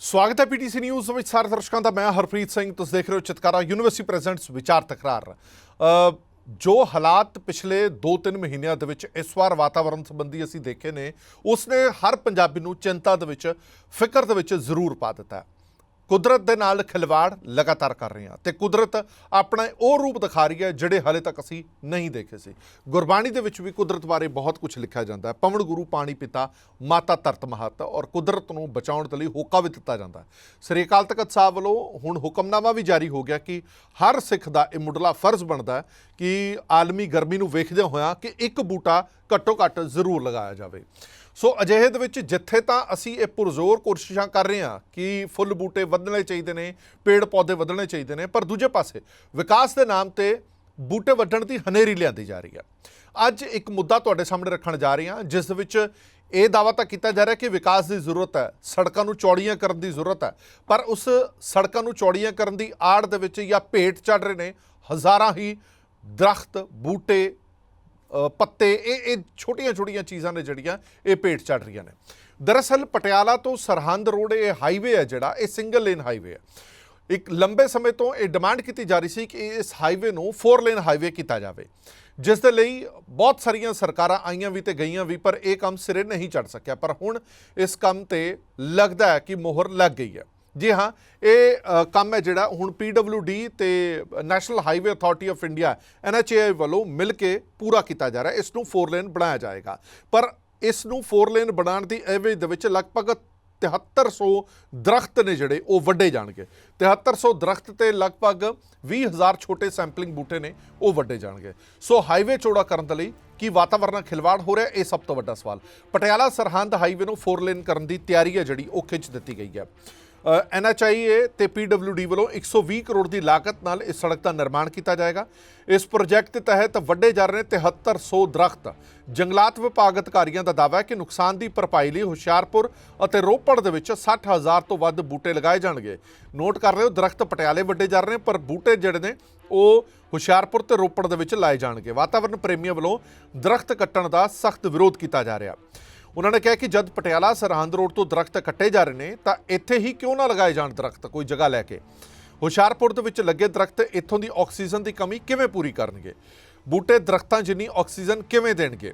ਸਵਾਗਤ ਹੈ PTC news ਵਿੱਚ ਸਾਰੇ ਦਰਸ਼ਕਾਂ ਦਾ। ਮੈਂ ਹਰਪ੍ਰੀਤ ਸਿੰਘ, ਤੁਸੀਂ ਦੇਖ ਰਹੇ ਹੋ ਚਿਤਕਾਰਾ ਯੂਨੀਵਰਸਿਟੀ ਪ੍ਰੈਜ਼ੈਂਟਸ ਵਿਚਾਰ ਤਕਰਾਰ। ਜੋ ਹਾਲਾਤ ਪਿਛਲੇ 2-3 ਮਹੀਨਿਆਂ ਦੇ ਵਿੱਚ ਇਸ ਵਾਰ ਵਾਤਾਵਰਣ ਸੰਬੰਧੀ ਅਸੀਂ ਦੇਖੇ ਨੇ ਉਸ ਨੇ ਹਰ ਪੰਜਾਬੀ ਨੂੰ ਚਿੰਤਾ ਦੇ ਵਿੱਚ, ਫਿਕਰ ਦੇ ਵਿੱਚ ਜ਼ਰੂਰ ਪਾ ਦਿੱਤਾ ਕੁਦਰਤ ਦੇ ਨਾਲ ਖਿਲਵਾੜ ਲਗਾਤਾਰ ਕਰ ਰਹੇ ਹਾਂ ਤੇ ਕੁਦਰਤ ਆਪਣਾ ਉਹ ਰੂਪ ਦਿਖਾ ਰਹੀ ਹੈ ਜਿਹੜੇ ਹਾਲੇ ਤੱਕ ਅਸੀਂ ਨਹੀਂ ਦੇਖੇ ਸੀ। ਗੁਰਬਾਣੀ ਦੇ ਵਿੱਚ ਵੀ ਕੁਦਰਤ ਬਾਰੇ ਬਹੁਤ ਕੁਝ ਲਿਖਿਆ ਜਾਂਦਾ ਹੈ। ਪਵਨ ਗੁਰੂ, ਪਾਣੀ ਪਿਤਾ, ਮਾਤਾ ਧਰਤ ਮਹਤ ਔਰ ਕੁਦਰਤ ਨੂੰ ਬਚਾਉਣ ਦੇ ਲਈ ਹੋਕਾ ਵੀ ਦਿੱਤਾ ਜਾਂਦਾ ਹੈ। ਸ੍ਰੀ ਅਕਾਲ ਤਖਤ ਸਾਹਿਬ ਵੱਲੋਂ ਹੁਣ ਹੁਕਮਨਾਮਾ ਵੀ ਜਾਰੀ ਹੋ ਗਿਆ ਕਿ ਹਰ ਸਿੱਖ ਦਾ ਇਹ ਮੁੱਢਲਾ ਫਰਜ਼ ਬਣਦਾ ਹੈ ਕਿ ਆਲਮੀ ਗਰਮੀ ਨੂੰ ਵੇਖਦੇ ਹੋਇਆਂ ਕਿ ਇੱਕ ਬੂਟਾ ਘੱਟੋ ਘੱਟ ਜ਼ਰੂਰ ਲਗਾਇਆ ਜਾਵੇ। ਸੋ ਅਜਿਹੇ ਦੇ ਵਿੱਚ ਜਿੱਥੇ ਤਾਂ ਅਸੀਂ ਇਹ ਪੁਰਜ਼ੋਰ ਕੋਸ਼ਿਸ਼ਾਂ ਕਰ ਰਹੇ ਹਾਂ ਕਿ ਫੁੱਲ ਬੂਟੇ ਵਧਣੇ ਚਾਹੀਦੇ ਨੇ, ਪੇੜ ਪੌਦੇ ਵਧਣੇ ਚਾਹੀਦੇ ਨੇ, ਪਰ ਦੂਜੇ ਪਾਸੇ ਵਿਕਾਸ ਦੇ ਨਾਮ ਤੇ ਬੂਟੇ ਵੱਢਣ ਦੀ ਹਨੇਰੀ ਲਿਆਂਦੀ ਜਾ ਰਹੀ ਹੈ। ਅੱਜ ਇੱਕ ਮੁੱਦਾ ਤੁਹਾਡੇ ਸਾਹਮਣੇ ਰੱਖਣ ਜਾ ਰਹੇ ਹਾਂ, ਜਿਸ ਦੇ ਵਿੱਚ ਇਹ ਦਾਵਾ ਤਾਂ ਕੀਤਾ ਜਾ ਰਿਹਾ ਕਿ ਵਿਕਾਸ ਦੀ ਜ਼ਰੂਰਤ ਹੈ, ਸੜਕਾਂ ਨੂੰ ਚੌੜੀਆਂ ਕਰਨ ਦੀ ਜ਼ਰੂਰਤ ਹੈ, ਪਰ ਉਸ ਸੜਕਾਂ ਨੂੰ ਚੌੜੀਆਂ ਕਰਨ ਦੀ ਆੜ ਦੇ ਵਿੱਚ ਜਾਂ ਭੇਟ ਚੜ ਰਹੇ ਨੇ, ਹਜ਼ਾਰਾਂ ਹੀ ਦਰਖਤ, ਬੂਟੇ ਪੱਤੇ, ਇਹ ਇਹ ਛੋਟੀਆਂ-ਛੋਟੀਆਂ ਚੀਜ਼ਾਂ ਨੇ ਜਿਹੜੀਆਂ ਇਹ ਭੇਟ ਚੜ ਰਹੀਆਂ ਨੇ। ਦਰਅਸਲ ਪਟਿਆਲਾ ਤੋਂ ਸਰਹੰਦ ਰੋਡ ਇਹ ਹਾਈਵੇ ਹੈ ਜਿਹੜਾ, ਇਹ ਸਿੰਗਲ ਲੇਨ ਹਾਈਵੇ ਹੈ। ਇੱਕ ਲੰਬੇ ਸਮੇਂ ਤੋਂ ਇਹ ਡਿਮਾਂਡ ਕੀਤੀ ਜਾ ਰਹੀ ਸੀ ਕਿ ਇਸ ਹਾਈਵੇ ਨੂੰ 4 ਲੇਨ ਹਾਈਵੇ ਕੀਤਾ ਜਾਵੇ। ਜਿਸ ਦੇ ਲਈ ਬਹੁਤ ਸਾਰੀਆਂ ਸਰਕਾਰਾਂ ਆਈਆਂ ਵੀ ਤੇ ਗਈਆਂ ਵੀ, ਪਰ ਇਹ ਕੰਮ ਸਿਰੇ ਨਹੀਂ ਚੜ ਸਕਿਆ। ਪਰ ਹੁਣ ਇਸ ਕੰਮ ਤੇ ਲੱਗਦਾ ਹੈ ਕਿ ਮੋਹਰ ਲੱਗ ਗਈ ਹੈ। ਜੀ ਹਾਂ, ਇਹ ਕੰਮ ਹੈ ਜਿਹੜਾ ਹੁਣ PWD ਤੇ national highway authority of India NHAI ਵੱਲੋਂ ਮਿਲ ਕੇ ਪੂਰਾ ਕੀਤਾ ਜਾ ਰਿਹਾ ਇਸ ਨੂੰ 4 ਲੇਨ ਬਣਾਇਆ ਜਾਏਗਾ। ਪਰ ਇਸ ਨੂੰ 4 ਲੇਨ ਬਣਾਉਣ ਦੀ ਐਵਰੇਜ ਦੇ ਵਿੱਚ ਲਗਭਗ 7300 ਦਰਖਤ ਨੇ ਜਿਹੜੇ, ਉਹ ਵੱਡੇ ਜਾਣਗੇ। 7300 ਦਰਖਤ ਤੇ ਲਗਭਗ 20000 ਛੋਟੇ ਸੈਂਪਲਿੰਗ ਬੂਟੇ ਨੇ, ਉਹ ਵੱਡੇ ਜਾਣਗੇ। ਸੋ ਹਾਈਵੇ ਚੌੜਾ ਕਰਨ ਦੇ ਲਈ ਕੀ ਵਾਤਾਵਰਣ ਨਾਲ ਖਿਲਵਾੜ ਹੋ ਰਿਹਾ, ਇਹ ਸਭ ਤੋਂ ਵੱਡਾ ਸਵਾਲ। ਪਟਿਆਲਾ ਸਰਹੰਦ ਹਾਈਵੇ ਨੂੰ 4 ਲੇਨ ਕਰਨ ਦੀ ਤਿਆਰੀ ਹੈ ਜਿਹੜੀ, ਉਹ ਖਿੱਚ ਦਿੱਤੀ ਗਈ ਹੈ। ਐਨਐਚਆਈਏ ਤੇ ਪੀਡਬਲਯੂਡੀ ਵੱਲੋਂ 120 ਕਰੋੜ ਦੀ ਲਾਗਤ ਨਾਲ ਇਸ ਸੜਕ ਦਾ ਨਿਰਮਾਣ ਕੀਤਾ ਜਾਏਗਾ। ਇਸ ਪ੍ਰੋਜੈਕਟ ਦੇ ਤਹਿਤ ਵੱਡੇ ਜਾ ਰਹੇ ਨੇ 7300 ਦਰਖਤ, ਜੰਗਲਾਤ ਵਿਭਾਗ ਅਧਿਕਾਰੀਆਂ ਦਾ ਦਾਅਵਾ ਹੈ ਕਿ ਨੁਕਸਾਨ ਦੀ ਭਰਪਾਈ ਲਈ ਹੁਸ਼ਿਆਰਪੁਰ ਅਤੇ ਰੋਪੜ ਦੇ ਵਿੱਚ 60000 ਤੋਂ ਵੱਧ ਬੂਟੇ ਲਗਾਏ ਜਾਣਗੇ। ਨੋਟ ਕਰ ਰਹੇ ਹੋ, ਦਰਖਤ ਪਟਿਆਲੇ ਵੱਡੇ ਜਾ ਰਹੇ ਨੇ, ਪਰ ਬੂਟੇ ਜਿਹੜੇ ਨੇ, ਉਹ ਹੁਸ਼ਿਆਰਪੁਰ ਤੇ ਰੋਪੜ ਦੇ ਵਿੱਚ ਲਾਏ ਜਾਣਗੇ। ਵਾਤਾਵਰਣ ਪ੍ਰੇਮੀਆਂ ਵੱਲੋਂ ਦਰਖਤ ਕੱਟਣ ਦਾ ਸਖਤ ਵਿਰੋਧ ਕੀਤਾ ਜਾ ਰਿਹਾ। ਉਹਨਾਂ ਨੇ ਕਿਹਾ ਕਿ ਜਦ ਪਟਿਆਲਾ ਸਰਹੰਦ ਰੋਡ ਤੋਂ ਦਰਖਤ ਕੱਟੇ ਜਾ ਰਹੇ ਨੇ, ਤਾਂ ਇੱਥੇ ਹੀ ਕਿਉਂ ਨਾ ਲਗਾਏ ਜਾਣ ਦਰਖਤ? ਕੋਈ ਜਗ੍ਹਾ ਲੈ ਕੇ। ਹੁਸ਼ਿਆਰਪੁਰ ਦੇ ਵਿੱਚ ਲੱਗੇ ਦਰਖਤ ਇੱਥੋਂ ਦੀ ਆਕਸੀਜਨ ਦੀ ਕਮੀ ਕਿਵੇਂ ਪੂਰੀ ਕਰਨਗੇ? ਬੂਟੇ ਦਰਖਤਾਂ ਜਿੰਨੀ ਆਕਸੀਜਨ ਕਿਵੇਂ ਦੇਣਗੇ?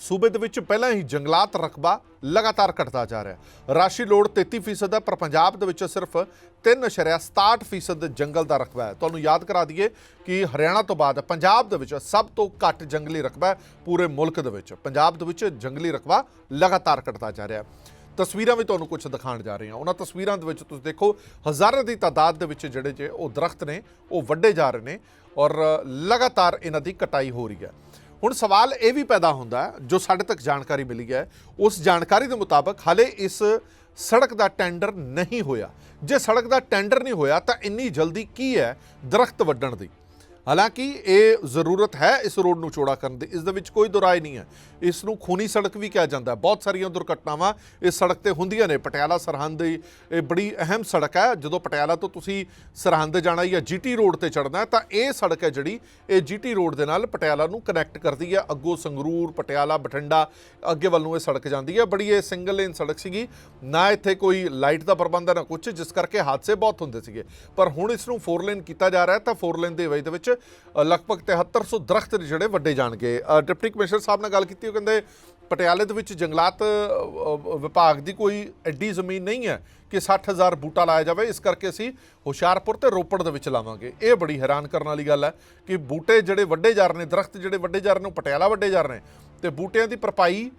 ਸੂਬੇ ਦੇ ਵਿੱਚ ਪਹਿਲਾਂ ਹੀ ਜੰਗਲਾਤ ਰਕਬਾ ਲਗਾਤਾਰ ਘਟਦਾ ਜਾ ਰਿਹਾ ਰਾਸ਼ੀ ਲੋੜ 33% ਹੈ, ਪਰ ਪੰਜਾਬ ਦੇ ਵਿੱਚ ਸਿਰਫ 3.67% ਜੰਗਲ ਦਾ ਰਕਬਾ ਹੈ। ਤੁਹਾਨੂੰ ਯਾਦ ਕਰਾ ਦਈਏ ਕਿ ਹਰਿਆਣਾ ਤੋਂ ਬਾਅਦ ਪੰਜਾਬ ਦੇ ਵਿੱਚ ਸਭ ਤੋਂ ਘੱਟ ਜੰਗਲੀ ਰਕਬਾ ਹੈ ਪੂਰੇ ਮੁਲਕ ਦੇ ਵਿੱਚ। ਪੰਜਾਬ ਦੇ ਵਿੱਚ ਜੰਗਲੀ ਰਕਬਾ ਲਗਾਤਾਰ ਘਟਦਾ ਜਾ ਰਿਹਾ ਹੈ। ਤਸਵੀਰਾਂ ਵੀ ਤੁਹਾਨੂੰ ਕੁਝ ਦਿਖਾਉਣ ਜਾ ਰਹੇ ਹਾਂ। ਉਹਨਾਂ ਤਸਵੀਰਾਂ ਦੇ ਵਿੱਚ ਤੁਸੀਂ ਦੇਖੋ, ਹਜ਼ਾਰਾਂ ਦੀ ਤਾਦਾਦ ਦੇ ਵਿੱਚ ਜਿਹੜੇ ਜੇ ਉਹ ਦਰਖਤ ਨੇ, ਉਹ ਵੱਡੇ ਜਾ ਰਹੇ ਨੇ ਔਰ ਲਗਾਤਾਰ ਇਹਨਾਂ ਦੀ ਕਟਾਈ ਹੋ ਰਹੀ ਹੈ। ਹੁਣ ਸਵਾਲ ਇਹ ਵੀ ਪੈਦਾ ਹੁੰਦਾ ਜੋ ਸਾਡੇ ਤੱਕ ਜਾਣਕਾਰੀ ਮਿਲੀ ਹੈ, ਉਸ ਜਾਣਕਾਰੀ ਦੇ ਮੁਤਾਬਕ ਹਲੇ ਇਸ ਸੜਕ ਦਾ ਟੈਂਡਰ ਨਹੀਂ ਹੋਇਆ। ਜੇ ਸੜਕ ਦਾ ਟੈਂਡਰ ਨਹੀਂ ਹੋਇਆ, ਤਾਂ ਇੰਨੀ ਜਲਦੀ ਕੀ ਹੈ ਦਰਖਤ ਵੱਢਣ ਦੀ? ਹਾਲਾਂਕਿ ਇਹ ਜ਼ਰੂਰਤ ਹੈ ਇਸ ਰੋਡ ਨੂੰ ਚੌੜਾ ਕਰਨ ਦੀ, ਇਸ ਦੇ ਵਿੱਚ ਕੋਈ ਦੁਰਾਏ ਨਹੀਂ ਹੈ। ਇਸ ਨੂੰ ਖੂਨੀ ਸੜਕ ਵੀ ਕਿਹਾ ਜਾਂਦਾ ਬਹੁਤ ਸਾਰੀਆਂ ਦੁਰਘਟਨਾਵਾਂ ਇਸ ਸੜਕ ਤੇ ਹੁੰਦੀਆਂ ਨੇ। ਪਟਿਆਲਾ ਸਰਹੰਦ ਦੀ ਇਹ ਬੜੀ ਅਹਿਮ ਸੜਕ ਹੈ। ਜਦੋਂ ਪਟਿਆਲਾ ਤੋਂ ਤੁਸੀਂ ਸਰਹੰਦ ਜਾਣਾ ਜਾਂ ਜੀਟੀ ਰੋਡ ਤੇ ਚੜਨਾ ਤਾਂ ਇਹ ਸੜਕ ਹੈ ਜਿਹੜੀ ਇਹ ਜੀਟੀ ਰੋਡ ਦੇ ਨਾਲ ਪਟਿਆਲਾ ਨੂੰ ਕਨੈਕਟ ਕਰਦੀ ਹੈ। ਅੱਗੋਂ ਸੰਗਰੂਰ ਪਟਿਆਲਾ ਬਠਿੰਡਾ ਅੱਗੇ ਵੱਲ ਨੂੰ ਇਹ ਸੜਕ ਜਾਂਦੀ ਹੈ। ਬੜੀ ਇਹ ਸਿੰਗਲ ਲੇਨ ਸੜਕ ਸੀਗੀ। ਨਾ ਇੱਥੇ ਕੋਈ ਲਾਈਟ ਦਾ ਪ੍ਰਬੰਧ ਹੈ ਨਾ ਕੁਝ ਜਿਸ ਕਰਕੇ ਹਾਦਸੇ ਬਹੁਤ ਹੁੰਦੇ ਸੀਗੇ। ਪਰ ਹੁਣ ਇਸ ਨੂੰ 4 ਲੇਨ ਕੀਤਾ ਜਾ ਰਿਹਾ ਹੈ ਤਾਂ 4 ਲੇਨ ਦੇ ਵਿੱਚ ਦੇ ਵਿੱਚ ਅ, ਲਗਭਗ 7300 ਦਰਖਤ ਜਿਹੜੇ ਵੱਡੇ ਜਾਣਗੇ। ਡਿਪਟੀ ਕਮਿਸ਼ਨਰ ਸਾਹਿਬ ਨਾਲ ਗੱਲ ਕੀਤੀ ਕਹਿੰਦੇ ਪਟਿਆਲੇ ਦੇ ਵਿੱਚ ਜੰਗਲਾਤ ਵਿਭਾਗ ਦੀ ਕੋਈ ਐਡੀ ਜ਼ਮੀਨ ਨਹੀਂ ਹੈ ਕਿ 60000 ਬੂਟਾ ਲਾਇਆ ਜਾਵੇ। ਇਸ ਕਰਕੇ ਅਸੀਂ ਹੁਸ਼ਿਆਰਪੁਰ ਤੇ ਰੋਪੜ ਦੇ ਵਿੱਚ ਲਾਵਾਂਗੇ। ਇਹ ਬੜੀ ਹੈਰਾਨ ਕਰਨ ਵਾਲੀ ਗੱਲ ਹੈ ਕਿ ਬੂਟੇ ਜਿਹੜੇ ਵੱਡੇ ਜਾ ਰਹੇ ਨੇ, ਦਰਖਤ ਜਿਹੜੇ ਵੱਡੇ ਜਾ ਰਹੇ ਨੇ, ਉਹ ਪਟਿਆਲਾ ਵੱਡੇ ਜਾ ਰਹੇ ਨੇ ਤੇ ਬੂਟਿਆਂ ਦੀ ਭਰਪਾਈ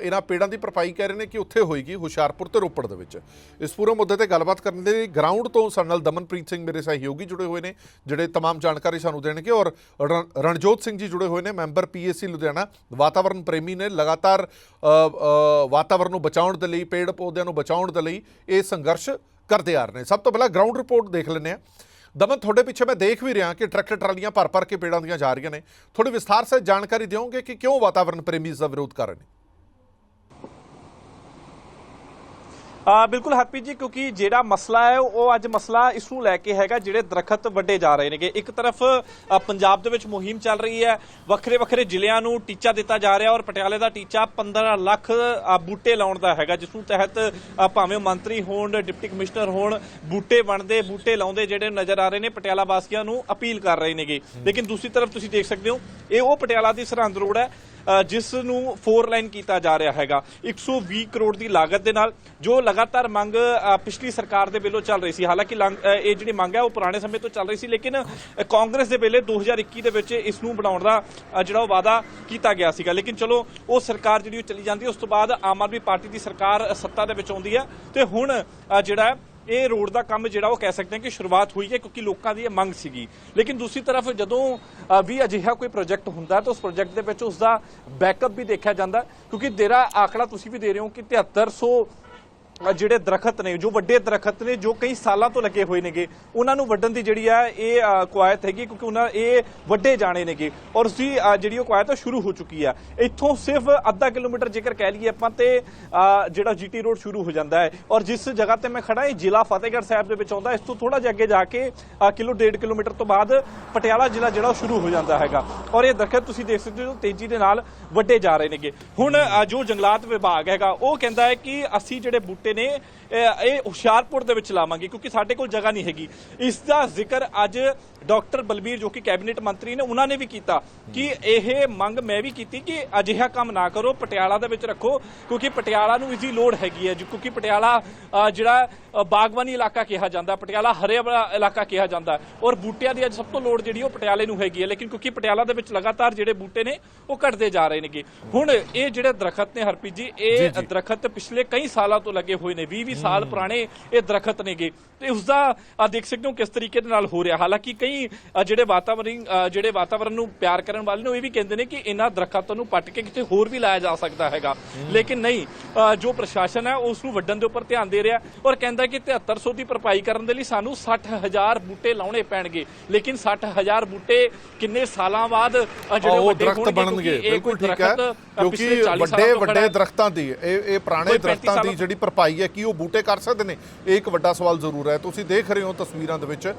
ਇਹਨਾਂ ਪੇੜਾਂ ਦੀ ਭਰਪਾਈ ਕਹਿ ਰਹੇ ਨੇ ਕਿ ਉੱਥੇ ਹੋਏਗੀ ਹੁਸ਼ਿਆਰਪੁਰ ਤੇ ਰੋਪੜ ਦੇ ਵਿੱਚ ਇਸ ਪੂਰੇ ਮੁੱਦੇ ਤੇ ਗੱਲਬਾਤ ਕਰਨ ਦੇ ਲਈ ਗਰਾਊਂਡ ਤੋਂ ਸਾਡੇ ਨਾਲ ਦਮਨਪ੍ਰੀਤ ਸਿੰਘ ਮੇਰੇ ਸਹਿਯੋਗੀ ਜੁੜੇ ਹੋਏ ਨੇ ਜਿਹੜੇ तमाम ਜਾਣਕਾਰੀ ਸਾਨੂੰ ਦੇਣਗੇ ਔਰ ਰਣ- ਰਣਜੋਤ ਸਿੰਘ ਜੀ ਜੁੜੇ ਹੋਏ ਨੇ ਮੈਂਬਰ ਪੀਏਸੀ ਲੁਧਿਆਣਾ ਵਾਤਾਵਰਣ ਪ੍ਰੇਮੀ ਨੇ ਲਗਾਤਾਰ ਅ, ਅ, ਵਾਤਾਵਰਣ ਨੂੰ ਬਚਾਉਣ ਦੇ ਲਈ ਪੇੜ ਪੌਦਿਆਂ ਨੂੰ ਬਚਾਉਣ ਦੇ ਲਈ ਇਹ ਸੰਘਰਸ਼ ਕਰਦੇ ਆ ਰਹੇ ਨੇ ਸਭ ਤੋਂ ਪਹਿਲਾਂ ਗਰਾਊਂਡ ਰਿਪੋਰਟ ਦੇਖ ਲੈਂਦੇ ਆ ਦਮਨ ਤੁਹਾਡੇ ਪਿੱਛੇ ਮੈਂ ਦੇਖ ਵੀ ਰਿਹਾ ਕਿ ਟਰੈਕਟਰ ਟਰਾਲੀਆਂ ਭਰ ਭਰ ਕੇ ਪੇੜਾਂ ਦੀਆਂ ਜਾ ਰਹੀਆਂ ਨੇ ਥੋੜੀ ਵਿਸਥਾਰ ਸੇ ਜਾਣਕਾਰੀ ਦਿਓਗੇ ਕਿ ਕਿਉਂ ਵਾਤਾਵਰਣ ਪ੍ਰੇਮੀ ਇਸ ਦਾ ਵਿਰੋਧ ਕਰ ਰਹੇ ਨੇ ਬਿਲਕੁਲ ਹਰਪ੍ਰੀਤ ਜੀ, ਕਿਉਂਕਿ ਜਿਹੜਾ ਮਸਲਾ ਹੈ, ਉਹ ਅੱਜ ਮਸਲਾ ਇਸ ਨੂੰ ਲੈ ਕੇ ਹੈਗਾ, ਜਿਹੜੇ ਦਰਖਤ ਵੱਡੇ ਜਾ ਰਹੇ ਨੇਗੇ। ਇੱਕ ਤਰਫ ਪੰਜਾਬ ਦੇ ਵਿੱਚ ਮੁਹਿੰਮ ਚੱਲ ਰਹੀ ਹੈ ਵੱਖਰੇ ਵੱਖਰੇ ਜ਼ਿਲ੍ਹਿਆਂ ਨੂੰ ਟੀਚਾ ਦਿੱਤਾ ਜਾ ਰਿਹਾ ਔਰ ਪਟਿਆਲੇ ਦਾ ਟੀਚਾ 15 ਲੱਖ ਬੂਟੇ ਲਾਉਣ ਦਾ ਹੈਗਾ, ਜਿਸ ਨੂੰ ਤਹਿਤ ਭਾਵੇਂ ਉਹ ਮੰਤਰੀ ਹੋਣ, ਡਿਪਟੀ ਕਮਿਸ਼ਨਰ ਹੋਣ, ਬੂਟੇ ਬਣਦੇ ਬੂਟੇ ਲਾਉਂਦੇ ਜਿਹੜੇ ਨਜ਼ਰ ਆ ਰਹੇ ਨੇ, ਪਟਿਆਲਾ ਵਾਸੀਆਂ ਨੂੰ ਅਪੀਲ ਕਰ ਰਹੇ ਨੇਗੇ। ਲੇਕਿਨ ਦੂਸਰੀ ਤਰਫ ਤੁਸੀਂ ਦੇਖ ਸਕਦੇ ਹੋ, ਇਹ ਉਹ ਪਟਿਆਲਾ ਦੀ ਸਰਹੰਦ ਰੋਡ ਹੈ ਜਿਸ ਨੂੰ 4 ਲਾਈਨ ਕੀਤਾ ਜਾ ਰਿਹਾ ਹੈਗਾ। 120 ਕਰੋੜ ਦੀ ਲਾਗਤ ਦੇ ਨਾਲ, ਜੋ ਲਗਾਤਾਰ ਮੰਗ ਪਿਛਲੀ ਸਰਕਾਰ ਦੇ ਵੱਲੋਂ ਚੱਲ ਰਹੀ ਸੀ। ਹਾਲਾਂਕਿ ਲੰਗ- ਇਹ ਜਿਹੜੀ ਮੰਗ ਹੈ, ਉਹ ਪੁਰਾਣੇ ਸਮੇਂ ਤੋਂ ਚੱਲ ਰਹੀ ਸੀ, ਲੇਕਿਨ ਕਾਂਗਰਸ ਦੇ ਵੇਲੇ 2021 ਦੇ ਵਿੱਚ ਇਸ ਨੂੰ ਬਣਾਉਣ ਦਾ ਜਿਹੜਾ ਉਹ ਵਾਅਦਾ ਕੀਤਾ ਗਿਆ ਸੀਗਾ। ਲੇਕਿਨ ਚਲੋ, ਉਹ ਸਰਕਾਰ ਜਿਹੜੀ ਉਹ ਚਲੀ ਜਾਂਦੀ ਉਸ ਤੋਂ ਬਾਅਦ ਆਮ ਆਦਮੀ ਪਾਰਟੀ ਦੀ ਸਰਕਾਰ ਸੱਤਾ ਦੇ ਵਿੱਚ ਆਉਂਦੀ ਹੈ। ਤੇ ਹੁਣ ਜਿਹੜਾ ਇਹ ਰੋਡ ਦਾ ਕੰਮ ਜਿਹੜਾ ਉਹ ਕਹਿ ਸਕਦੇ ਹਾਂ ਕਿ ਸ਼ੁਰੂਆਤ ਹੋਈ ਹੈ ਕਿਉਂਕਿ ਲੋਕਾਂ ਦੀ ਇਹ ਮੰਗ ਸੀਗੀ। ਲੇਕਿਨ ਦੂਸਰੀ ਤਰਫ ਜਦੋਂ ਅ, ਵੀ ਅਜਿਹਾ ਕੋਈ ਪ੍ਰੋਜੈਕਟ ਹੁੰਦਾ ਤਾਂ ਉਸ ਪ੍ਰੋਜੈਕਟ ਦੇ ਵਿੱਚ ਉਸ ਦਾ ਬੈਕਅਪ ਵੀ ਦੇਖਿਆ ਜਾਂਦਾ ਕਿਉਂਕਿ ਦੇਰਾ ਆંકੜਾ ਤੁਸੀਂ ਵੀ ਦੇ ਰਹੇ ਹੋ ਕਿ 7300 ਅ, ਜਿਹੜੇ ਦਰਖਤ ਨੇ ਜੋ ਵੱਡੇ ਦਰਖਤ ਨੇ ਜੋ ਕਈ ਸਾਲਾਂ ਤੋਂ ਲੱਗੇ ਹੋਏ ਨੇਗੇ ਉਹਨਾਂ ਨੂੰ ਵੱਢਣ ਦੀ ਜਿਹੜੀ ਆ ਇਹ ਅ, ਕਵਾਇਤ ਹੈਗੀ ਕਿਉਂਕਿ ਉਹਨਾਂ ਇਹ ਵੱਡੇ ਜਾਣੇ ਨੇਗੇ। ਔਰ ਉਸਦੀ ਅ, ਜਿਹੜੀ ਉਹ ਕਵਾਇਤ ਆ ਸ਼ੁਰੂ ਹੋ ਚੁੱਕੀ ਆ। ਇੱਥੋਂ ਸਿਰਫ ਅੱਧਾ ਕਿਲੋਮੀਟਰ ਜੇਕਰ ਕਹਿ ਲਈਏ ਆਪਾਂ ਤੇ ਅ, ਜਿਹੜਾ ਜੀਟੀ ਰੋਡ ਸ਼ੁਰੂ ਹੋ ਜਾਂਦਾ ਹੈ। ਔਰ ਜਿਸ ਜਗ੍ਹਾ ਤੇ ਮੈਂ ਖੜਾ ਇਹ ਜ਼ਿਲ੍ਹਾ ਫਤਿਹਗੜ੍ਹ ਸਾਹਿਬ ਦੇ ਵਿੱਚ ਆਉਂਦਾ ਇਸ ਤੋਂ ਥੋੜਾ ਜਿਹਾ ਅੱਗੇ ਜਾ ਕੇ ਕਿਲੋ ਡੇਢ ਕਿਲੋਮੀਟਰ ਤੋਂ ਬਾਅਦ ਪਟਿਆਲਾ ਜ਼ਿਲ੍ਹਾ ਜਿਹੜਾ ਉਹ ਸ਼ੁਰੂ ਹੋ ਜਾਂਦਾ ਹੈਗਾ। ਔਰ ਇਹ ਦਰਖਤ ਤੁਸੀਂ ਦੇਖ ਸਕਦੇ ਹੋ ਤੇਜ਼ੀ ਦੇ ਨਾਲ ਵੱਡੇ ਜਾ ਰਹੇ ਨੇਗੇ। ਹੁਣ ਜੋ ਜੰਗਲਾਤ ਵਿਭਾਗ ਹੈਗਾ ਉਹ ਕਹਿੰਦਾ ਹੈ ਕਿ ਅਸੀਂ ਜਿਹੜੇ ਬੂਟੇ ਨੇ ਇਹ ਹੁਸ਼ਿਆਰਪੁਰ ਦੇ ਵਿੱਚ ਲਾਵਾਂਗੇ ਕਿਉਂਕਿ ਸਾਡੇ ਕੋਲ ਜਗ੍ਹਾ ਨਹੀਂ ਹੈਗੀ। ਇਸ ਦਾ ਜ਼ਿਕਰ ਅੱਜ ਡਾਕਟਰ ਬਲਬੀਰ ਜੋ ਕਿ ਕੈਬਨਿਟ ਮੰਤਰੀ ਨੇ ਉਹਨਾਂ ਨੇ ਵੀ ਕੀਤਾ ਕਿ ਇਹ ਮੰਗ ਮੈਂ ਵੀ ਕੀਤੀ ਕਿ ਅਜਿਹਾ ਕੰਮ ਨਾ ਕਰੋ ਪਟਿਆਲਾ ਦੇ ਵਿੱਚ ਰੱਖੋ ਕਿਉਂਕਿ ਪਟਿਆਲਾ ਨੂੰ ਇਸ ਦੀ ਲੋੜ ਹੈਗੀ ਹੈ। ਕਿਉਂਕਿ ਪਟਿਆਲਾ ਜਿਹੜਾ ਅ, ਬਾਗਬਾਨੀ ਇਲਾਕਾ ਕਿਹਾ ਜਾਂਦਾ ਪਟਿਆਲਾ ਹਰੇ ਵਾਲਾ ਇਲਾਕਾ ਕਿਹਾ ਜਾਂਦਾ ਔਰ ਬੂਟਿਆਂ ਦੀ ਅੱਜ ਸਭ ਤੋਂ ਲੋੜ ਜਿਹੜੀ ਉਹ ਪਟਿਆਲੇ ਨੂੰ ਹੈਗੀ ਹੈ ਲੇਕਿਨ ਕਿਉਂਕਿ ਪਟਿਆਲਾ ਦੇ ਵਿੱਚ ਲਗਾਤਾਰ ਜਿਹੜੇ ਬੂਟੇ ਨੇ ਉਹ ਘਟਦੇ ਜਾ ਰਹੇ ਨੇਗੇ। ਹੁਣ ਇਹ ਜਿਹੜੇ ਦਰਖਤ ਨੇ ਹਰਪ੍ਰੀਤ ਜੀ ਇਹ ਦਰਖਤ ਪਿਛਲੇ ਕਈ ਸਾਲਾਂ ਤੋਂ ਲੱਗੇ ਹੋਏ ਨੇ 20 20 ਸਾਲ ਪੁਰਾਣੇ ਇਹ ਦਰਖਤ ਨੇਗੇ। ਤੇ ਉਸ ਦਾ ਆ ਦੇਖ ਸਕਦੇ ਹੋ ਕਿਸ ਤਰੀਕੇ ਦੇ ਨਾਲ ਹੋ ਰਿਹਾ। ਹਾਲਾਂਕਿ ਕਈ ਜਿਹੜੇ ਵਾਤਾਵਰਣ ਅ, ਜਿਹੜੇ ਵਾਤਾਵਰਣ ਨੂੰ ਪਿਆਰ ਕਰਨ ਵਾਲੇ ਨੇ ਉਹ ਇਹ ਵੀ ਕਹਿੰਦੇ ਨੇ ਕਿ ਇਹਨਾਂ ਦਰਖਤਾਂ ਨੂੰ ਪੱਟ ਕੇ ਕਿਤੇ ਹੋਰ ਵੀ ਲਾਇਆ ਜਾ ਸਕਦਾ ਹੈਗਾ। ਲੇਕਿਨ ਨਹੀਂ ਜੋ ਪ੍ਰਸ਼ਾਸਨ ਹੈ ਉਸ ਨੂੰ ਵੱਢਣ ਦੇ ਉੱਪਰ ਧਿਆਨ ਦੇ ਰਿਹਾ ਔਰ ਕਹਿੰਦਾ ਕਿ 7300 ਦੀ ਭਰਪਾਈ ਕਰਨ ਦੇ ਲਈ ਸਾਨੂੰ 60000 ਬੂਟੇ ਲਾਉਣੇ ਪੈਣਗੇ। ਲੇਕਿਨ 60000 ਬੂਟੇ ਕਿੰਨੇ ਸਾਲਾਂ ਬਾਅਦ ਜਿਹੜੇ ਉਹ ਵੱਡੇ ਦਰਖਤ ਬਣਨਗੇ। ਬਿਲਕੁਲ ਠੀਕ ਹੈ ਕਿਉਂਕਿ 40 ਸਾਲਾਂ ਵੱਡੇ ਵੱਡੇ। ਦਰਖਤਾਂ ਦੀ ਇਹ ਇਹ ਪੁਰਾਣੇ ਕੋਈ 35 ਦਰਖਤਾਂ ਦੀ ਜਿਹੜੀ ਭਰਪਾਈ ਹੈ ਕੀ ਉਹ ਬੂਟੇ ਕਰ ਸਕਦੇ ਨੇ? ਇਹ ਇੱਕ ਵੱਡਾ ਸਵਾਲ ਜ਼ਰੂਰ ਹੈ। ਤੁਸੀਂ ਦੇਖ ਰਹੇ ਹੋ ਤਸਵੀਰਾਂ ਦੇ ਵਿੱਚ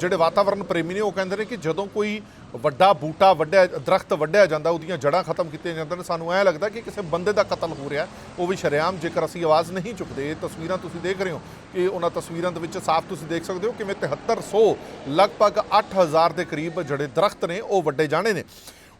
ਜਿਹੜੇ ਵਾਤਾਵਰਣ ਪ੍ਰੇਮੀ ਨੇ ਉਹ ਕਹਿੰਦੇ ਨੇ ਕਿ ਜਦੋਂ ਕੋਈ ਵੱਡਾ ਬੂਟਾ ਵੱਡਿਆ ਦਰਖਤ ਵੱਢਿਆ ਜਾਂਦਾ, ਉਹਦੀਆਂ ਜੜ੍ਹਾਂ ਖਤਮ ਕੀਤੀਆਂ ਜਾਂਦੀਆਂ ਨੇ, ਸਾਨੂੰ ਐ ਲੱਗਦਾ ਕਿ ਕਿਸੇ ਬੰਦੇ ਦਾ ਕਤਲ ਹੋ ਰਿਹਾ ਉਹ ਵੀ ਸ਼ਰੇਆਮ ਜੇਕਰ ਅਸੀਂ ਆਵਾਜ਼ ਨਹੀਂ ਚੁੱਕਦੇ, ਇਹ ਤਸਵੀਰਾਂ ਤੁਸੀਂ ਦੇਖ ਰਹੇ ਹੋ ਕਿ ਉਹਨਾਂ ਤਸਵੀਰਾਂ ਦੇ ਵਿੱਚ ਸਾਫ਼ ਤੁਸੀਂ ਦੇਖ ਸਕਦੇ ਹੋ ਕਿਵੇਂ 7300 ਲਗਭਗ 8000 ਦੇ ਕਰੀਬ ਜਿਹੜੇ ਦਰਖਤ ਨੇ, ਉਹ ਵੱਡੇ ਜਾਣੇ ਨੇ।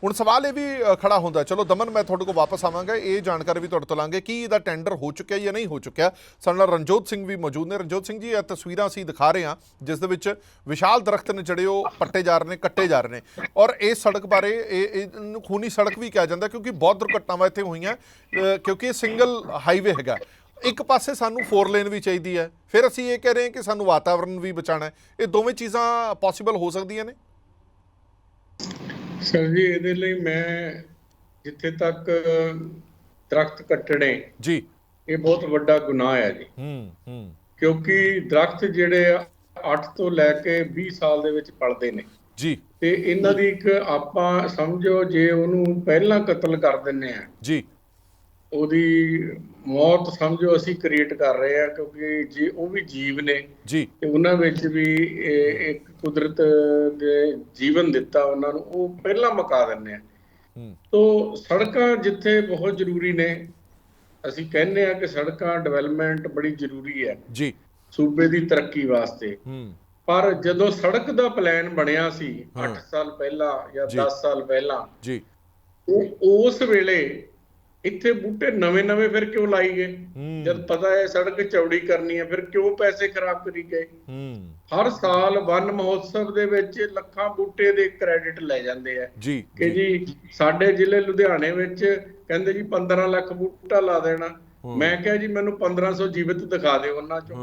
ਹੁਣ ਸਵਾਲ ਇਹ ਵੀ ਅ, ਖੜਾ ਹੁੰਦਾ ਚਲੋ ਦਮਨ ਮੈਂ ਤੁਹਾਡੇ ਕੋਲ ਵਾਪਸ ਆਵਾਂਗਾ ਇਹ ਜਾਣਕਾਰੀ ਵੀ ਤੁਹਾਡੇ ਤੋਂ ਲਾਂਗੇ ਕਿ ਇਹਦਾ ਟੈਂਡਰ ਹੋ ਚੁੱਕਿਆ ਜਾਂ ਨਹੀਂ ਹੋ ਚੁੱਕਿਆ। ਸਾਡੇ ਨਾਲ ਰਣਜੋਤ ਸਿੰਘ ਵੀ ਮੌਜੂਦ ਨੇ। ਰਣਜੋਤ ਸਿੰਘ ਜੀ ਇਹ ਤਸਵੀਰਾਂ ਅਸੀਂ ਦਿਖਾ ਰਹੇ ਹਾਂ ਜਿਸ ਦੇ ਵਿੱਚ ਵਿਸ਼ਾਲ ਦਰਖਤ ਨੇ ਜਿਹੜੇ ਉਹ ਪੱਟੇ ਜਾ ਰਹੇ ਨੇ ਕੱਟੇ ਜਾ ਰਹੇ ਨੇ। ਔਰ ਇਸ ਸੜਕ ਬਾਰੇ ਇਹ ਇਹਨੂੰ ਖੂਨੀ ਸੜਕ ਵੀ ਕਿਹਾ ਜਾਂਦਾ ਕਿਉਂਕਿ ਬਹੁਤ ਦੁਰਘਟਨਾਵਾਂ ਇੱਥੇ ਹੋਈਆਂ ਕਿਉਂਕਿ ਇਹ ਸਿੰਗਲ ਹਾਈਵੇ ਹੈਗਾ। ਇੱਕ ਪਾਸੇ ਸਾਨੂੰ ਫੋਰ ਲੇਨ ਵੀ ਚਾਹੀਦੀ ਹੈ। ਫਿਰ ਅਸੀਂ ਇਹ ਕਹਿ ਰਹੇ ਹਾਂ ਕਿ ਸਾਨੂੰ ਵਾਤਾਵਰਣ ਵੀ ਬਚਾਉਣਾ ਹੈ। ਇਹ ਦੋਵੇਂ ਚੀਜ਼ਾਂ ਪੋਸੀਬਲ ਹੋ ਸਕਦੀਆਂ ਨੇ? ਸਰ ਜੀ ਇਹਦੇ ਲਈ ਮੈਂ ਜਿੱਥੇ ਤੱਕ ਦਰਖਤ ਕੱਟਣੇ ਜੀ। ਇਹ ਬਹੁਤ ਵੱਡਾ ਗੁਨਾਹ ਹੈ ਜੀ। ਹੂੰ ਹੂੰ। ਕਿਉਂਕਿ ਦਰਖਤ ਜਿਹੜੇ ਆ 8 ਤੋਂ ਲੈ ਕੇ 20 ਸਾਲ ਦੇ ਵਿੱਚ ਪਲਦੇ ਨੇ। ਜੀ। ਤੇ ਇਹਨਾਂ ਦੀ ਇੱਕ ਆਪਾਂ ਸਮਝੋ ਜੇ ਉਹਨੂੰ ਪਹਿਲਾਂ ਕਤਲ ਕਰ ਦਿੰਨੇ ਆ ਜੀ। ਉਹਦੀ ਮੌਤ ਸਮਝੋ ਅਸੀਂ ਕ੍ਰੀਏਟ ਕਰ ਰਹੇ ਆ ਕਿਉਂਕਿ ਜੇ ਉਹ ਵੀ ਜੀਵ ਨੇ ਜੀ। ਤੇ ਉਹਨਾਂ ਵਿੱਚ ਵੀ ਇੱਕ ਕੁਦਰਤ ਦੇ ਜੀਵਨ ਦਿੱਤਾ ਉਹਨਾਂ ਨੂੰ ਉਹ ਪਹਿਲਾਂ ਮੁਕਾ ਦਿੰਨੇ ਆ। ਹੂੰ। ਤੋ ਸੜਕਾਂ ਜਿੱਥੇ ਬਹੁਤ ਜ਼ਰੂਰੀ ਨੇ ਅਸੀਂ ਕਹਿੰਦੇ ਆ ਕਿ ਸੜਕਾਂ ਡਿਵੈਲਪਮੈਂਟ ਬੜੀ ਜ਼ਰੂਰੀ ਹੈ। ਜੀ। ਸੂਬੇ ਦੀ ਤਰੱਕੀ ਵਾਸਤੇ। ਹੂੰ। ਪਰ ਜਦੋਂ ਸੜਕ ਦਾ ਪਲਾਨ ਬਣਿਆ ਸੀ 8 ਹਾਂ। ਸਾਲ ਪਹਿਲਾਂ ਜਾਂ ਜੀ। 10 ਸਾਲ ਪਹਿਲਾਂ ਜੀ। ਉਹ ਉਸ ਵੇਲੇ ਇੱਥੇ ਬੂਟੇ ਨਵੇਂ-ਨਵੇਂ ਫਿਰ ਕਿਉਂ ਲਾਈ ਗਏ? ਜਦ ਪਤਾ ਹੈ ਸੜਕ ਚੌੜੀ ਕਰਨੀ ਹੈ ਫਿਰ ਕਿਉਂ ਪੈਸੇ ਖਰਾਬ ਕਰੀ ਗਏ? ਹਰ ਸਾਲ ਵਨ ਮਹੋਤਸਵ ਦੇ ਵਿੱਚ ਲੱਖਾਂ ਬੂਟੇ ਦੇ ਕ੍ਰੈਡਿਟ ਲੈ ਜਾਂਦੇ ਆ। ਜੀ। ਕਿ ਜੀ ਸਾਡੇ ਜ਼ਿਲ੍ਹੇ ਲੁਧਿਆਣੇ ਵਿੱਚ ਕਹਿੰਦੇ ਜੀ 15 ਲੱਖ ਬੂਟਾ ਲਾ ਦੇਣਾ। ਮੈਂ ਕਿਹਾ ਜੀ ਮੈਨੂੰ 1500 ਜੀਵਤ ਦਿਖਾ ਦਿਓ ਉਹਨਾਂ ਚੋਂ।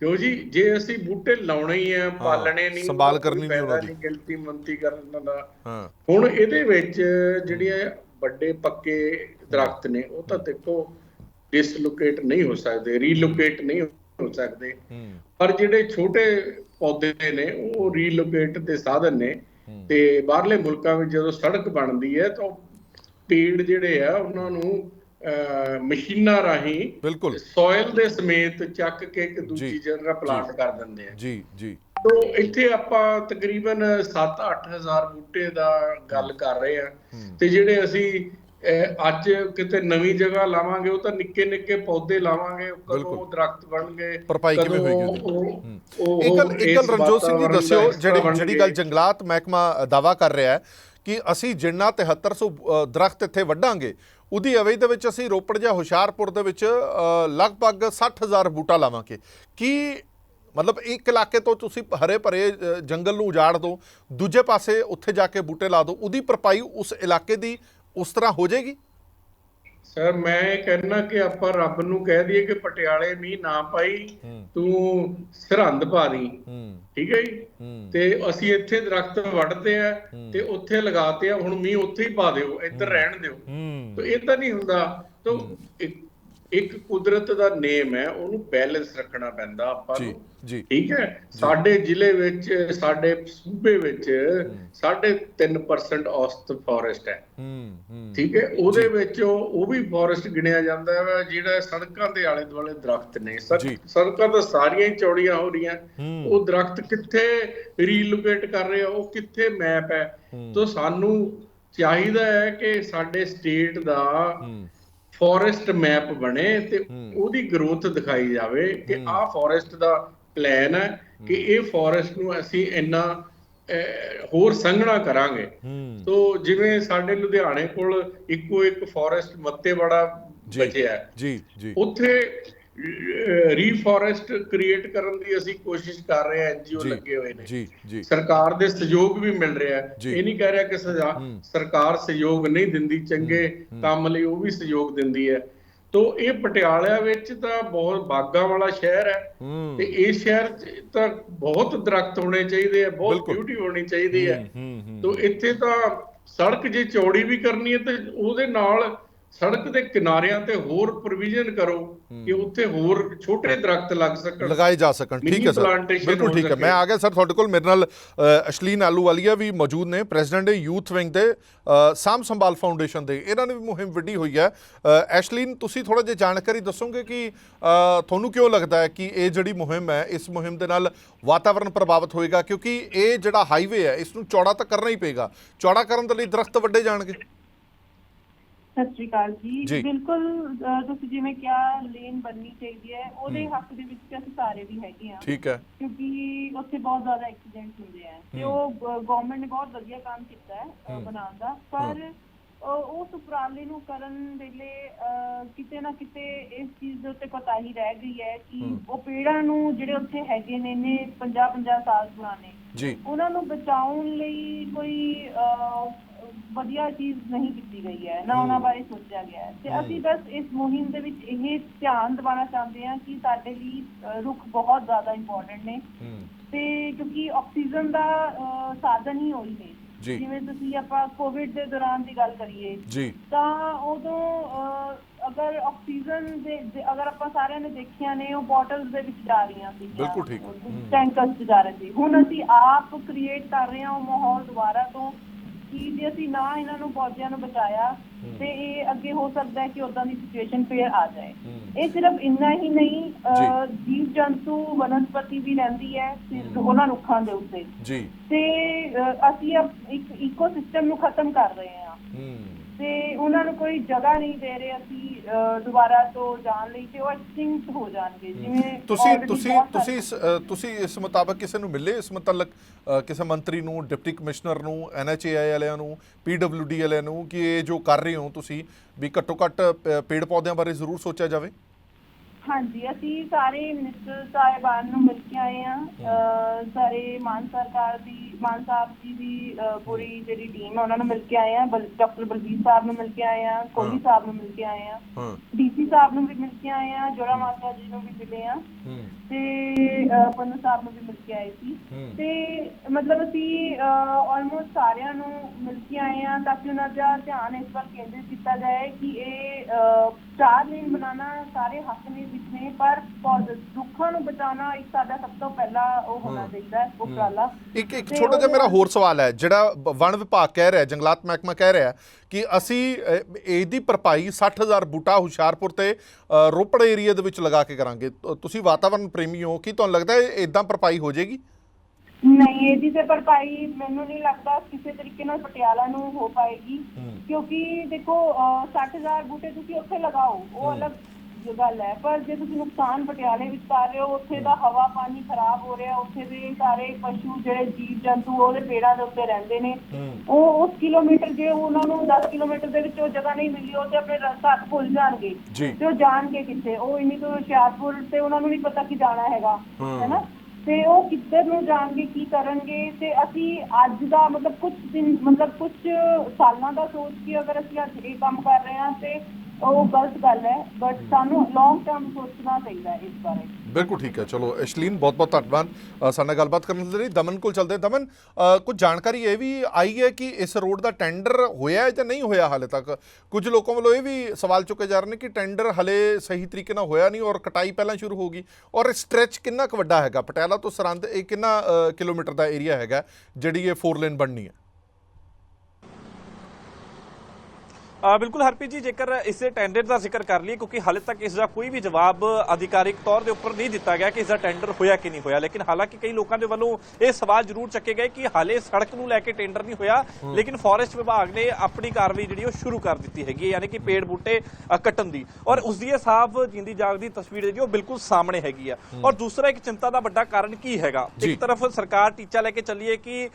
ਕਿਉਂ ਜੀ? ਜੇ ਅਸੀਂ ਬੂਟੇ ਲਾਉਣੇ ਹੀ ਆ ਪਾਲਣੇ ਨਹੀਂ ਸੰਭਾਲ ਕਰਨੀ ਨਹੀਂ ਉਹਨਾਂ ਦੀ। ਗਿਣਤੀ ਮੰਤੀ ਕਰਨ ਦਾ। ਹਾਂ। ਹੁਣ ਇਹਦੇ ਵਿੱਚ ਜਿਹੜੀਆਂ ਵੱਡੇ ਪੱਕੇ ਦਰਖਤ ਨੇ ਉਹ ਤਾਂ ਦੇਖੋ ਡਿਸਲੋਕੇਟ ਨਹੀਂ ਹੋ ਸਕਦੇ ਰੀਲੋਕੇਟ ਨਹੀਂ ਹੋ ਸਕਦੇ। ਪਰ ਜਿਹੜੇ ਛੋਟੇ ਪੌਦੇ ਨੇ ਉਹ ਰੀਲੋਕੇਟ ਦੇ ਸਾਧਨ ਨੇ। ਤੇ ਬਾਹਰਲੇ ਮੁਲਕਾਂ ਵਿੱਚ ਜਦੋਂ ਸੜਕ ਬਣਦੀ ਹੈ ਤਾਂ ਪੇੜ ਜਿਹੜੇ ਆ ਉਹਨਾਂ ਨੂੰ ਮਸ਼ੀਨਾਂ ਰਾਹੀਂ ਸੋਇਲ ਦੇ ਸਮੇਤ ਚੱਕ ਕੇ ਇੱਕ ਦੂਜੀ ਜਗ੍ਹਾ ਪਲਾਂਟ ਕਰ ਦਿੰਦੇ ਆ। ਜੀ ਜੀ। ਤੋ ਇੱਥੇ ਆਪਾਂ ਤਕਰੀਬਨ 7-8000 ਬੂਟੇ ਦਾ ਗੱਲ ਕਰ ਰਹੇ ਆ ਤੇ ਜਿਹੜੇ ਅਸੀਂ ਅੱਜ ਕਿਤੇ ਨਵੀਂ ਜਗ੍ਹਾ ਲਾਵਾਂਗੇ ਉਹ ਤਾਂ ਨਿੱਕੇ ਨਿੱਕੇ ਪੌਦੇ ਲਾਵਾਂਗੇ ਕਦੋਂ ਦਰਖਤ ਬਣਨਗੇ ਭਰਪਾਈ ਕਿਵੇਂ ਹੋਏਗੀ ਉਹਦੀ? ਉਹ- ਉਹ- ਇੱਕ ਗੱਲ ਉਹ ਇੱਕ ਗੱਲ ਇਸ ਰਣਜੋਤ ਸਿੰਘ ਜੀ ਦੱਸਿਓ ਜਿਹੜੀ ਜਿਹੜੀ ਗੱਲ ਜੰਗਲਾਤ ਮਹਿਕਮਾ ਦਾਵਾ ਕਰ ਰਿਹਾ ਹੈ ਕਿ ਅਸੀਂ ਜਿੰਨਾ 7300 ਅ, ਦਰਖਤ ਇੱਥੇ ਵੱਢਾਂਗੇ ਉਹਦੀ ਅਵਧੀ ਦੇ ਵਿੱਚ ਅਸੀਂ ਰੋਪੜ ਜਾਂ ਹੁਸ਼ਿਆਰਪੁਰ ਦੇ ਵਿੱਚ ਲਗਭਗ 60000 ਬੂਟਾ ਲਾਵਾਂਗੇ। ਕੀ ਮਤਲਬ ਇੱਕ ਇਲਾਕੇ ਤੋਂ ਤੁਸੀਂ ਹਰੇ ਭਰੇ ਜੰਗਲ ਨੂੰ ਉਜਾੜ ਦਿਓ ਦੂਜੇ ਪਾਸੇ ਉੱਥੇ ਜਾ ਕੇ ਬੂਟੇ ਲਾ ਦਿਓ ਉਹਦੀ ਭਰਪਾਈ ਉਸ ਇਲਾਕੇ ਦੀ ਉਸ ਤਰ੍ਹਾਂ ਹੋ ਜਾਏਗੀ? ਸਰ ਮੈਂ ਇਹ ਕਹਿਣਾ ਕਿ ਆਪਾਂ ਰੱਬ ਨੂੰ ਕਹਿ ਦਈਏ ਕਿ ਪਟਿਆਲੇ ਮੀਂਹ ਨਾ ਪਾਈ ਤੂੰ ਸਰਹੰਦ ਪਾ ਦੀ। ਹੂੰ। ਠੀਕ ਹੈ ਜੀ? ਤੇ ਅਸੀਂ ਇੱਥੇ ਦਰਖਤ ਵੱਢਦੇ ਆ ਤੇ ਉੱਥੇ ਲਗਾਤੇ ਆ ਹੁਣ ਮੀਂਹ ਉੱਥੇ ਹੀ ਪਾ ਦਿਓ ਇੱਧਰ ਰਹਿਣ ਦਿਓ। ਤਾਂ ਇਹ ਤਾਂ ਨਹੀਂ ਹੁੰਦਾ। ਤਾਂ ਇੱਕ ਕੁਦਰਤ ਦਾ ਨੇਮ ਹੈ ਉਹਨੂੰ ਬੈਲੈਂਸ ਰੱਖਣਾ ਪੈਂਦਾ ਆਪਾਂ ਜੀ ਨੂੰ। ਜੀ। ਠੀਕ ਹੈ? ਸਾਡੇ ਜ਼ਿਲ੍ਹੇ ਵਿੱਚ ਸਾਡੇ ਸੂਬੇ ਵਿੱਚ 3.5% ਔਸਤ ਫੋਰੈਸਟ ਹੈ। ਠੀਕ ਹੈ? ਉਹਦੇ ਵਿੱਚ ਉਹ ਵੀ ਫੋਰੈਸਟ ਗਿਣਿਆ ਜਾਂਦਾ ਹੈ ਜਿਹੜਾ ਸੜਕਾਂ ਦੇ ਆਲੇ ਦੁਆਲੇ ਦਰਖਤ ਨੇ। ਸੜਕ- ਤਾਂ ਸਾਰੀਆਂ ਹੀ ਚੌੜੀਆਂ ਹੋ ਰਹੀਆਂ। ਉਹ ਦਰਖਤ ਕਿੱਥੇ ਰੀਲੋਕੇਟ ਕਰ ਰਹੇ ਆ ਉਹ ਕਿੱਥੇ ਮੈਪ ਹੈ? ਤਾਂ ਸਾਨੂੰ ਚਾਹੀਦਾ ਹੈ ਕਿ ਸਾਡੇ ਸਟੇਟ ਦਾ ਫੋਰੈਸਟ ਮੈਪ ਬਣੇ ਤੇ ਉਹਦੀ ਗਰੋਥ ਦਿਖਾਈ ਜਾਵੇ ਕਿ ਆਹ ਫੋਰੈਸਟ ਦਾ ਪਲਾਨ ਹੈ ਕਿ ਇਹ ਫੋਰੈਸਟ ਨੂੰ ਅਸੀਂ ਇੰਨਾ ਹੋਰ ਸੰਘਣਾ ਕਰਾਂਗੇ। ਤੋ ਜਿਵੇਂ ਸਾਡੇ ਲੁਧਿਆਣੇ ਕੋਲ ਇੱਕੋ ਇੱਕ ਫੋਰੈਸਟ ਮੱਤੇਵਾੜਾ। ਬਚਿਆ। ਜੀ ਜੀ। ਉੱਥੇ ਰੀਫੋਰੈਸਟ ਕ੍ਰੀਏਟ ਕਰਨ ਦੀ ਅਸੀਂ ਕੋਸ਼ਿਸ਼ ਕਰ ਰਹੇ ਹਾਂ ਐਨਜੀਓ ਲੱਗੇ ਹੋਏ ਨੇ। ਜੀ ਜੀ। ਸਰਕਾਰ ਦੇ ਸਹਿਯੋਗ ਵੀ ਮਿਲ ਰਿਹਾ ਹੈ। ਇਹ ਨਹੀਂ ਕਹਿ ਰਿਹਾ ਕਿ ਸਰਕਾਰ ਸਹਿਯੋਗ ਨਹੀਂ ਦਿੰਦੀ ਚੰਗੇ ਕੰਮ ਲਈ ਉਹ ਵੀ ਸਹਿਯੋਗ ਦਿੰਦੀ ਹੈ। ਤੋ ਇਹ ਪਟਿਆਲਾ ਵਿੱਚ ਤਾਂ ਬਹੁਤ ਬਾਗਾਂ ਵਾਲਾ ਸ਼ਹਿਰ ਹੈ। ਤੇ ਇਸ ਸ਼ਹਿਰ ਤਾਂ ਬਹੁਤ ਦਰਖਤ ਹੋਣੇ ਚਾਹੀਦੇ ਆ ਬਹੁਤ। ਬਿਊਟੀ ਹੋਣੀ ਚਾਹੀਦੀ ਹੂੰ। ਤੋ ਇੱਥੇ ਤਾਂ ਸੜਕ ਜੇ ਚੌੜੀ ਵੀ ਕਰਨੀ ਹੈ ਤੇ ਉਹਦੇ ਨਾਲ ਸੜਕ ਦੇ ਕਿਨਾਰਿਆਂ ਤੇ ਹੋਰ ਪ੍ਰੋਵੀਜ਼ਨ ਕਰੋ ਕਿ ਉੱਥੇ ਹੋਰ ਛੋਟੇ ਦਰਖਤ ਲੱਗ ਸਕਣ। ਲਗਾਏ ਜਾ ਸਕਣ। ਠੀਕ ਹੈ ਸਰ। ਬਿਲਕੁਲ ਠੀਕ ਹੈ। ਮੈਂ ਆ ਗਿਆ ਸਰ ਤੁਹਾਡੇ ਕੋਲ ਮੇਰੇ ਨਾਲ ਅਸ਼ਲੀਨ ਆਲੂਵਾਲੀਆ ਵੀ ਮੌਜੂਦ ਨੇ। ਪ੍ਰੈਜ਼ੀਡੈਂਟ ਯੂਥ ਵਿੰਗ ਦੇ ਸਾਮ ਸੰਭਾਲ ਫਾਊਂਡੇਸ਼ਨ ਦੇ। ਇਹਨਾਂ ਨੇ ਵੀ ਮੁਹਿੰਮ ਵਿੱਢੀ ਹੋਈ ਹੈ। ਐਸ਼ਲੀਨ ਤੁਸੀਂ ਥੋੜਾ ਜਿਹਾ ਜਾਣਕਾਰੀ ਦੱਸੋਗੇ ਕਿ ਤੁਹਾਨੂੰ ਕਿਉਂ ਲੱਗਦਾ ਹੈ ਕਿ ਇਹ ਜਿਹੜੀ ਮੁਹਿੰਮ ਹੈ ਇਸ ਮੁਹਿੰਮ ਦੇ ਨਾਲ ਵਾਤਾਵਰਣ ਪ੍ਰਭਾਵਿਤ ਹੋਏਗਾ? ਕਿਉਂਕਿ ਇਹ ਜਿਹੜਾ ਹਾਈਵੇ ਹੈ ਇਸ ਨੂੰ ਚੌੜਾ ਤਾਂ ਕਰਨਾ ਹੀ ਪਏਗਾ। ਚੌੜਾ ਕਰਨ ਦੇ ਲਈ ਦਰਖਤ ਵੱਡੇ ਜਾਣਗੇ। ਸਤਿ ਸ਼੍ਰੀ ਅਕਾਲ ਜੀ। ਬਿਲਕੁਲ ਤੁਸੀਂ ਜਿਵੇਂ ਕਿਹਾ ਲੇਨ ਬਣਨੀ ਚਾਹੀਦੀ ਹੈ। ਉਹਦੇ ਹੱਕ ਦੇ ਵਿੱਚ ਅਸੀਂ ਸਾਰੇ ਵੀ ਹੈਗੇ ਆ ਠੀਕ ਹੈ। ਕਿਉਂਕਿ ਉੱਥੇ ਬਹੁਤ ਜ਼ਿਆਦਾ ਐਕਸੀਡੈਂਟ ਹੁੰਦੇ ਆ। ਤੇ ਉਹ ਗਵਰਨਮੈਂਟ ਨੇ ਬਹੁਤ ਵਧੀਆ ਕੰਮ ਕੀਤਾ ਹੈ ਬਣਾਉਣ ਦਾ। ਪਰ ਉਸ ਉਪਰਾਲੇ ਨੂੰ ਕਰਨ ਵੇਲੇ ਕਿਤੇ ਨਾ ਕਿਤੇ ਇਸ ਚੀਜ਼ ਦੇ ਉੱਤੇ ਕੋਤਾਹੀ ਰਹਿ ਗਈ ਹੈ ਕਿ ਉਹ ਪੇੜਾਂ ਨੂੰ ਜਿਹੜੇ ਉੱਥੇ ਹੈਗੇ ਨੇ ਨੇ 50 50 ਸਾਲ ਪੁਰਾਣੇ ਜੀ। ਉਹਨਾਂ ਨੂੰ ਬਚਾਉਣ ਲਈ ਕੋਈ ਵਧੀਆ ਚੀਜ਼ ਨਹੀਂ ਕੀਤੀ ਗਈ ਹੈ ਨਾ ਉਹਨਾਂ ਬਾਰੇ ਸੋਚਿਆ ਗਿਆ ਹੈ। ਤੇ ਅਸੀਂ ਬਸ ਇਸ ਮੁਹਿੰਮ ਦੇ ਵਿੱਚ ਇਹ ਧਿਆਨ ਦਿਵਾਉਣਾ ਚਾਹੁੰਦੇ ਹਾਂ ਕਿ ਸਾਡੇ ਲਈ ਰੁੱਖ ਬਹੁਤ ਜ਼ਿਆਦਾ ਇੰਪੋਰਟੈਂਟ ਨੇ। ਤੇ ਕਿਉਂਕਿ ਆਕਸੀਜਨ ਦਾ ਸਾਧਨ ਹੀ ਉਹੀ ਨੇ। ਜਿਵੇਂ ਤੁਸੀਂ ਆਪਾਂ ਕੋਵਿਡ ਦੇ ਦੌਰਾਨ ਦੀ ਗੱਲ ਕਰੀਏ ਤਾਂ ਉਦੋਂ ਅਗਰ ਆਕਸੀਜਨ ਦੇ ਅਗਰ ਆਪਾਂ ਸਾਰਿਆਂ ਨੇ ਦੇਖਿਆ ਨੇ ਉਹ ਬੋਟਲਸ ਦੇ ਵਿੱਚ ਜਾ ਰਹੀਆਂ ਸੀ। ਬਿਲਕੁਲ ਠੀਕ। ਟੈਂਕਰਸ ਜਾ ਰਹੇ ਸੀ। ਹੁਣ ਅਸੀਂ ਆਪ ਕ੍ਰੀਏਟ ਕਰ ਰਹੇ ਹਾਂ ਉਹ ਮਾਹੌਲ ਦੁਬਾਰਾ ਤੋਂ। ਕਿ ਜੇ ਅਸੀਂ ਨਾ ਇਹਨਾਂ ਨੂੰ ਪੌਦਿਆਂ ਨੂੰ ਬਚਾਇਆ ਤੇ ਇਹ ਅੱਗੇ ਹੋ ਸਕਦਾ ਹੈ ਕਿ ਉਦਾਂ ਦੀ ਸਿਚੁਏਸ਼ਨ ਫੇਰ ਆ ਜਾਏ। ਇਹ ਸਿਰਫ ਇੰਨਾ ਹੀ ਨਹੀਂ ਜੀਵ ਜੰਤੂ ਵਨਸਪਤੀ ਵੀ ਰਹਿੰਦੀ ਹੈ ਸਿਰਫ ਉਹਨਾਂ ਰੁੱਖਾਂ ਦੇ ਉੱਤੇ। ਜੀ। ਤੇ ਅਸੀਂ ਇੱਕ ਇਕੋਸਿਸਟਮ ਨੂੰ ਖਤਮ ਕਰ ਰਹੇ ਹੂੰ। ਤੇ ਉਹਨਾਂ ਨੂੰ ਕੋਈ ਜਗ੍ਹਾ ਨਹੀਂ ਦੇ ਰਹੇ ਅਸੀਂ ਅਹ, ਦੁਬਾਰਾ ਤੋਂ ਜਾਣ ਲਈ ਤੇ ਉਹ ਐਕਸਟਿੰਕਟ ਹੋ ਜਾਣਗੇ ਜਿਵੇਂ ਤੁਸੀਂ already ਤੁਸੀਂ ਬਹੁਤ ਸਾਰੇ- ਤੁਸੀਂ ਇਸ ਅ, ਤੁਸੀਂ ਇਸ ਮੁਤਾਬਕ ਕਿਸੇ ਨੂੰ ਮਿਲੇ? ਇਸ ਮੁਤਲਕ ਅ, ਕਿਸੇ ਮੰਤਰੀ ਨੂੰ ਡਿਪਟੀ ਕਮਿਸ਼ਨਰ ਨੂੰ ਐਨਐਚਏਆਈ ਵਾਲਿਆਂ ਨੂੰ ਪੀਡਬਲਯੂਡੀ ਵਾਲਿਆਂ ਨੂੰ ਕਿ ਇਹ ਜੋ ਕਰ ਰਹੇ ਹੋ ਤੁਸੀਂ ਵੀ ਘੱਟੋ ਘੱਟ ਪੇੜ ਪੌਦਿਆਂ ਬਾਰੇ ਜ਼ਰੂਰ ਸੋਚਿਆ ਜਾਵੇ? ਹਾਂਜੀ ਅਸੀਂ ਸਾਰੇ ਮਿਨਿਸਟਰ ਸਾਹਿਬਾਨ ਨੂੰ ਮਿਲ ਕੇ ਆਏ ਅਹ, ਸਾਰੇ ਮਾਨ ਸਰਕਾਰ ਦੀ ਮਾਨ ਸਾਹਿਬ ਜੀ ਦੀ ਅਹ, ਪੂਰੀ ਜਿਹੜੀ ਟੀਮ ਹੈ ਉਹਨਾਂ ਨੂੰ ਮਿਲ ਕੇ ਆਏ ਹਾਂ। ਡਾਕਟਰ ਬਲਬੀਰ ਸਾਹਿਬ ਨੂੰ ਮਿਲ ਕੇ ਆਏ ਹਾਂ ਕੋਹਲੀ ਸਾਹਿਬ ਨੂੰ ਮਿਲ ਕੇ ਆਏ ਹਾਂ। ਡੀਸੀ ਸਾਹਿਬ ਨੂੰ ਵੀ ਮਿਲ ਕੇ ਆਏ ਹਾਂ ਜੋੜਾ ਮਾਤਾ ਜੀ ਨੂੰ ਵੀ ਮਿਲੇ ਹੂੰ। ਤੇ ਅਹ, ਪੰਨੂ ਸਾਹਿਬ ਨੂੰ ਵੀ ਮਿਲ ਕੇ ਆਏ ਸੀ। ਹੂੰ। ਤੇ ਮਤਲਬ ਅਸੀਂ ਆਲਮੋਸਟ ਸਾਰਿਆਂ ਨੂੰ ਮਿਲ ਕੇ ਆਏ ਹਾਂ ਤਾਂ ਕਿ ਉਹਨਾਂ ਦਾ ਧਿਆਨ ਇਸ ਵੱਲ ਕੇਂਦਰਿਤ ਕੀਤਾ ਜਾਏ ਕਿ ਇਹ ਅਹ, ਚਾਰ ਲੇਨ ਬਣਾਉਣਾ ਸਾਰੇ ਹੱਕ ਨੇ ਨੇ ਪਰ ਰੁੱਖ ਰੁੱਖਾਂ ਨੂੰ ਬਚਾਉਣਾ ਇੱਕ ਸਾਡਾ ਸਭ ਤੋਂ ਪਹਿਲਾ ਉਹ ਹੋਣਾ ਚਾਹੀਦਾ ਹੈ ਉਪਰਾਲਾ। ਇੱਕ ਇੱਕ ਤੇ ਛੋਟਾ ਜਿਹਾ ਮੇਰਾ ਹੋਰ ਸਵਾਲ ਹੈ ਜਿਹੜਾ ਬ- ਵਣ ਵਿਭਾਗ ਕਹਿ ਰਿਹਾ ਜੰਗਲਾਤ ਮਹਿਕਮਾ ਕਹਿ ਰਿਹਾ ਕਿ ਅਸੀਂ ਅ, ਇਹਦੀ ਭਰਪਾਈ 60000 ਬੂਟਾ ਹੁਸ਼ਿਆਰਪੁਰ ਤੇ ਅ, ਰੋਪੜ ਏਰੀਆ ਦੇ ਵਿੱਚ ਲਗਾ ਕੇ ਕਰਾਂਗੇ। ਤ- ਤੁਸੀਂ ਵਾਤਾਵਰਣ ਪ੍ਰੇਮੀ ਹੋ ਕੀ ਤੁਹਾਨੂੰ ਲੱਗਦਾ ਹੈ ਇਦਾਂ ਭਰਪਾਈ ਹੋ ਜਾਏਗੀ? ਨਹੀਂ ਇਹਦੀ ਤੇ ਭਰਪਾਈ ਮੈਨੂੰ ਨਹੀਂ ਲੱਗਦਾ ਕਿਸੇ ਤਰੀਕੇ ਨਾਲ ਪਟਿਆਲਾ ਨੂੰ ਹੋ ਪਾਏਗੀ। ਕਿਉਂਕਿ ਦੇਖੋ ਅਹ, 60000 ਬੂਟੇ ਤੁਸੀਂ ਉੱਥੇ ਲਗਾਓ ਉਹ ਅਲੱਗ ਗੱਲ ਹੈ ਪਰ ਜੇ ਤੁਸੀਂ ਨੁਕਸਾਨ ਪਟਿਆਲੇ ਵਿੱਚ ਕਰ ਰਹੇ ਹੋ ਉੱਥੇ ਦਾ ਹਵਾ ਪਾਣੀ ਖਰਾਬ ਹੋ ਰਿਹਾ ਉੱਥੇ ਦੇ ਸਾਰੇ ਪਸ਼ੂ ਜਿਹੜੇ ਜੀਵ ਜੰਤੂ ਉਹਦੇ ਪੇੜਾਂ ਦੇ ਉੱਤੇ ਰਹਿੰਦੇ ਨੇ। ਉਹ ਉਸ ਕਿਲੋਮੀਟਰ ਜੇ ਉਹਨਾਂ ਨੂੰ 10 ਕਿਲੋਮੀਟਰ ਦੇ ਵਿੱਚ ਉਹ ਜਗ੍ਹਾ ਨਹੀਂ ਮਿਲੀ ਉਹ ਤੇ ਆਪਣੇ ਰਸਤਾ ਭੁੱਲ ਜਾਣਗੇ। ਤੇ ਉਹ ਜਾਣਗੇ ਕਿੱਥੇ? ਉਹ ਇੰਨੀ ਤੋਂ ਹੁਸ਼ਿਆਰਪੁਰ ਤੇ ਉਹਨਾਂ ਨੂੰ ਨਹੀਂ ਪਤਾ ਕਿ ਜਾਣਾ ਹੈਗਾ ਹੈਨਾ ਤੇ ਉਹ ਕਿੱਧਰ ਨੂੰ ਜਾਣਗੇ ਕੀ ਕਰਨਗੇ? ਤੇ ਅਸੀਂ ਅੱਜ ਦਾ ਮਤਲਬ ਕੁਝ ਦਿਨ ਮਤਲਬ ਕੁਝ ਸਾਲਾਂ ਦਾ ਸੋਚ ਕੇ ਅਗਰ ਅਸੀਂ ਅੱਜ ਇਹ ਕੰਮ ਕਰ ਰਹੇ ਹਾਂ ਤੇ ਉਹ ਗਲਤ ਗੱਲ ਹੈ ਬਟ ਸਾਨੂੰ ਲੌਂਗ ਟਰਮ ਸੋਚਣਾ ਚਾਹੀਦਾ ਹੈ ਇਸ ਬਾਰੇ। ਬਿਲਕੁਲ ਠੀਕ ਹੈ ਚਲੋ ਅਸ਼ਲੀਨ ਬਹੁਤ ਬਹੁਤ ਧੰਨਵਾਦ ਅ, ਸਾਡੇ ਨਾਲ ਗੱਲਬਾਤ ਕਰਨ ਦੇ ਲਈ। ਦਮਨ ਕੋਲ ਚੱਲਦੇ ਹਾਂ। ਦਮਨ ਅ, ਕੁਝ ਜਾਣਕਾਰੀ ਇਹ ਵੀ ਆਈ ਹੈ ਕਿ ਇਸ ਰੋਡ ਦਾ ਟੈਂਡਰ ਹੋਇਆ ਹੈ ਜਾਂ ਨਹੀਂ ਹੋਇਆ ਹਾਲੇ ਤੱਕ? ਕੁਝ ਲੋਕਾਂ ਵੱਲੋਂ ਇਹ ਵੀ ਸਵਾਲ ਚੁੱਕੇ ਜਾ ਰਹੇ ਨੇ ਕਿ ਟੈਂਡਰ ਹਲੇ ਸਹੀ ਤਰੀਕੇ ਨਾਲ ਹੋਇਆ ਨਹੀਂ ਔਰ ਕਟਾਈ ਪਹਿਲਾਂ ਸ਼ੁਰੂ ਹੋ ਗਈ। ਔਰ ਸਟ੍ਰੈਚ ਕਿੰਨਾ ਕੁ ਵੱਡਾ ਹੈਗਾ? ਪਟਿਆਲਾ ਤੋਂ ਸਰੰਦ ਇਹ ਕਿੰਨਾ ਅ, ਕਿਲੋਮੀਟਰ ਦਾ ਏਰੀਆ ਹੈਗਾ ਜਿਹੜੀ ਇਹ ਫੋਰ ਲੇਨ ਬਣਨੀ ਹੈ ਆ ਬਿਲਕੁਲ ਹਰਪ੍ਰੀਤ ਜੀ ਜੇਕਰ ਇਸੇ ਟੈਂਡਰ ਦਾ ਜ਼ਿਕਰ ਕਰ ਲਈਏ ਕਿਉਂਕਿ ਹਾਲੇ ਤੱਕ ਇਸ ਦਾ ਕੋਈ ਵੀ ਜਵਾਬ ਅਧਿਕਾਰਿਕ ਤੌਰ ਦੇ ਉੱਪਰ ਨਹੀਂ ਦਿੱਤਾ ਗਿਆ ਕਿ ਇਸ ਦਾ ਟੈਂਡਰ ਹੋਇਆ ਕਿ ਨਹੀਂ ਹੋਇਆ। ਲੇਕਿਨ ਹਾਲਾਂਕਿ ਕਈ ਲੋਕਾਂ ਦੇ ਵੱਲੋਂ ਇਹ ਸਵਾਲ ਜ਼ਰੂਰ ਚੱਕੇ ਗਏ ਕਿ ਹਾਲੇ ਸੜਕ ਨੂੰ ਲੈ ਕੇ ਟੈਂਡਰ ਨਹੀਂ ਹੋਇਆ ਲੇਕਿਨ ਫੋਰੈਸਟ ਵਿਭਾਗ ਨੇ ਆਪਣੀ ਕਾਰਵਾਈ ਜਿਹੜੀ ਉਹ ਸ਼ੁਰੂ ਕਰ ਦਿੱਤੀ ਹੈਗੀ ਯਾਨੀ ਕਿ ਪੇੜ ਬੂਟੇ ਕੱਟਣ ਦੀ। ਔਰ ਉਸ ਦੀ ਇਹ ਸਾਫ਼ ਜਿੰਦੀ ਜਾਗਦੀ ਤਸਵੀਰ ਜਿਹੜੀ ਉਹ ਬਿਲਕੁਲ ਸਾਹਮਣੇ ਹੈਗੀ ਆ। ਔਰ ਦੂਸਰਾ ਇੱਕ ਚਿੰਤਾ ਦਾ ਵੱਡਾ ਕਾਰਨ ਕੀ ਹੈਗਾ। ਇੱਕ ਤਰਫ ਸਰਕਾਰ ਟੀਚਾ ਲੈ ਕੇ ਚੱਲੀ ਹੈ ਕਿ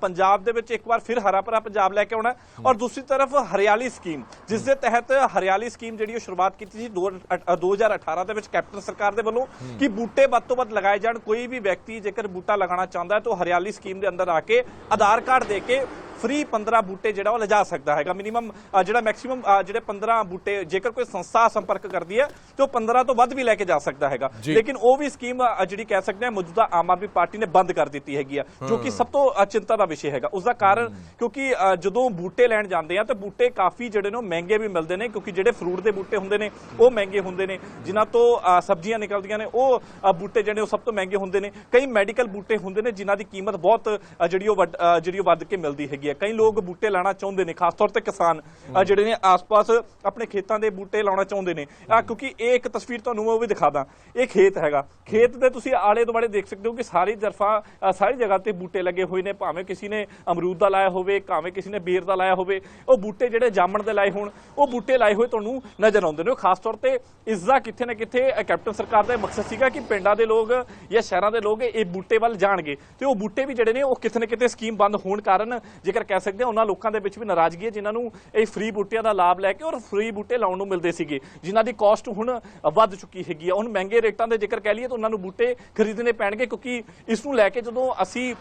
ਪੰਜਾਬ ਦੇ ਵਿੱਚ ਇੱਕ ਵਾਰ ਫਿਰ ਹਰਾ ਭਰਾ ਪੰਜਾਬ ਲੈ ਕੇ ਆਉਣਾ ਔਰ ਦੂਸਰੀ ਤਰਫ ਹਰਿਆਲੀ ਸਕੀਮ ਜਿਸ ਦੇ ਤਹਿਤ ਹਰਿਆਲੀ ਸਕੀਮ ਜਿਹੜੀ ਉਹ ਸ਼ੁਰੂਆਤ ਕੀਤੀ ਸੀ ਦੋ- ਅ, 2018 ਦੇ ਵਿੱਚ ਕੈਪਟਨ ਸਰਕਾਰ ਦੇ ਵੱਲੋਂ ਕਿ ਬੂਟੇ ਵੱਧ ਤੋਂ ਵੱਧ ਲਗਾਏ ਜਾਣ ਕੋਈ ਵੀ ਵਿਅਕਤੀ ਜੇਕਰ ਬੂਟਾ ਲਗਾਉਣਾ ਚਾਹੁੰਦਾ ਹੈ ਤਾਂ ਉਹ ਹਰਿਆਲੀ ਸਕੀਮ ਦੇ ਅੰਦਰ ਆ ਕੇ ਆਧਾਰ ਕਾਰਡ ਦੇ ਕੇ ਫ੍ਰੀ 15 ਬੂਟੇ ਜਿਹੜਾ ਉਹ ਲਿਜਾ ਸਕਦਾ ਹੈਗਾ। ਮਿਨੀਮਮ ਜਿਹੜਾ ਮੈਕਸਿਮਮ ਜਿਹੜੇ 15 ਬੂਟੇ ਜੇਕਰ ਕੋਈ ਸੰਸਥਾ ਸੰਪਰਕ ਕਰਦੀ ਹੈ ਤੇ ਉਹ 15 ਤੋਂ ਵੱਧ ਵੀ ਲੈ ਕੇ ਜਾ ਸਕਦਾ ਹੈਗਾ। ਲੇਕਿਨ ਉਹ ਵੀ ਸਕੀਮ ਜਿਹੜੀ ਕਹਿ ਸਕਦੇ ਹਾਂ ਮੌਜੂਦਾ ਆਮ ਆਦਮੀ ਪਾਰਟੀ ਨੇ ਬੰਦ ਕਰ ਦਿੱਤੀ ਹੈਗੀ ਆ ਜੋ ਕਿ ਸਭ ਤੋਂ ਚਿੰਤਾ ਦਾ ਵਿਸ਼ੇ ਹੈਗਾ। ਉਸ ਦਾ ਕਾਰਨ ਕਿਉਂਕਿ ਜਦੋਂ ਬੂਟੇ ਲੈਣ ਜਾਂਦੇ ਆ ਤਾਂ ਬੂਟੇ ਕਾਫੀ ਜਿਹੜੇ ਨੇ ਉਹ ਮਹਿੰਗੇ ਵੀ ਮਿਲਦੇ ਨੇ ਕਿਉਂਕਿ ਜਿਹੜੇ ਫਰੂਟ ਦੇ ਬੂਟੇ ਹੁੰਦੇ ਨੇ ਉਹ ਮਹਿੰਗੇ ਹੁੰਦੇ ਨੇ। ਜਿਨ੍ਹਾਂ ਤੋਂ ਸਬਜ਼ੀਆਂ ਨਿਕਲਦੀਆਂ ਨੇ ਉਹ ਬੂਟੇ ਜਿਹੜੇ ਉਹ ਸਭ ਤੋਂ ਮਹਿੰਗੇ ਹੁੰਦੇ ਨੇ। ਕਈ ਮੈਡੀਕਲ ਬੂਟੇ ਹੁੰਦੇ ਨੇ ਜਿਨ੍ਹਾਂ ਦੀ ਕੀਮਤ ਬਹੁਤ ਜਿਹੜੀ ਉਹ ਜਿਹੜੀ ਉਹ ਵੱਧ ਕੇ ਮਿਲਦੀ ਹੈਗੀ ਹੈ। ਕਈ ਲੋਕ ਬੂਟੇ ਲਾਣਾ ਚਾਹੁੰਦੇ ਨੇ ਖਾਸ ਤੌਰ ਤੇ ਕਿਸਾਨ। ਜਿਹੜੇ ਨੇ ਆਸ-ਪਾਸ ਆਪਣੇ ਖੇਤਾਂ ਦੇ ਬੂਟੇ ਲਾਉਣਾ ਚਾਹੁੰਦੇ ਨੇ। ਅ, ਕਿਉਂਕਿ ਇਹ ਇੱਕ ਤਸਵੀਰ ਤੁਹਾਨੂੰ ਮੈਂ ਉਹ ਵੀ ਦਿਖਾ ਇਹ ਖੇਤ ਹੈਗਾ। ਖੇਤ ਦੇ ਤੁਸੀਂ ਆਲੇ ਦੁਆਲੇ ਦੇਖ ਸਕਦੇ ਹੋ ਕਿ ਸਾਰੀ ਤਰਫਾਂ ਸਾਰੀ ਜਗ੍ਹਾ ਤੇ ਬੂਟੇ ਲੱਗੇ ਹੋਏ ਨੇ। ਭਾਵੇਂ ਕਿਸੇ ਨੇ ਅਮਰੂਦ ਦਾ ਲਾਇਆ ਹੋਵੇ ਭਾਵੇਂ ਕਿਸੇ ਨੇ ਬੇਰ ਦਾ ਲਾਇਆ ਹੋਵੇ ਉਹ ਬੂਟੇ ਜਿਹੜੇ ਜਾਮਣ ਦੇ ਲਾਏ ਹੋਣ ਉਹ ਬੂਟੇ ਲਾਏ ਹੋਏ ਤੁਹਾਨੂੰ ਨਜ਼ਰ ਆਉਂਦੇ ਨੇ। ਉਹ ਖਾਸ ਤੌਰ ਤੇ ਇਸ ਦਾ ਕਿੱਥੇ ਨਾ ਕਿੱਥੇ ਕੈਪਟਨ ਸਰਕਾਰ ਦਾ ਮਕਸਦ ਸੀਗਾ ਕਿ ਪਿੰਡਾਂ ਦੇ ਲੋਕ ਜਾਂ ਸ਼ਹਿਰਾਂ ਦੇ ਲੋਕ ਇਹ ਬੂਟੇ ਵੱਲ ਜਾਣਗੇ। ਤੇ ਉਹ ਬੂਟੇ ਵੀ ਜਿਹੜੇ ਨੇ ਉਹ ਕਿਤੇ ਨਾ ਕਿਤੇ ਸਕੀਮ ਬੰਦ ਹੋਣ ਕਾਰਨ ਜੇਕਰ ਕਹਿ ਸਕਦੇ ਹਾਂ, ਉਹਨਾਂ ਲੋਕਾਂ ਦੇ ਵਿੱਚ ਵੀ ਨਾਰਾਜ਼ਗੀ ਹੈ, ਜਿਨ੍ਹਾਂ ਨੂੰ ਇਹ ਫ੍ਰੀ ਬੂਟਿਆਂ ਦਾ ਲਾਭ ਲੈ ਕੇ ਔਰ ਫ੍ਰੀ ਬੂਟੇ ਲਾਉਣ ਨੂੰ ਮਿਲਦੇ ਸੀਗੇ, ਜਿਨ੍ਹਾਂ ਦੀ ਕਾਸਟ ਹੁਣ ਵੱਧ ਚੁੱਕੀ ਹੈਗੀ ਆ ਹੁਣ ਮਹਿੰਗੇ ਰੇਟਾਂ ਦੇ ਜੇਕਰ ਕਹਿ ਲਈਏ ਤਾਂ ਉਹਨਾਂ ਨੂੰ ਬੂਟੇ ਖਰੀਦਣੇ ਪੈਣਗੇ, ਕਿਉਂਕਿ ਇਸ ਨੂੰ ਲੈ ਕੇ ਜਦੋਂ ਅਸੀਂ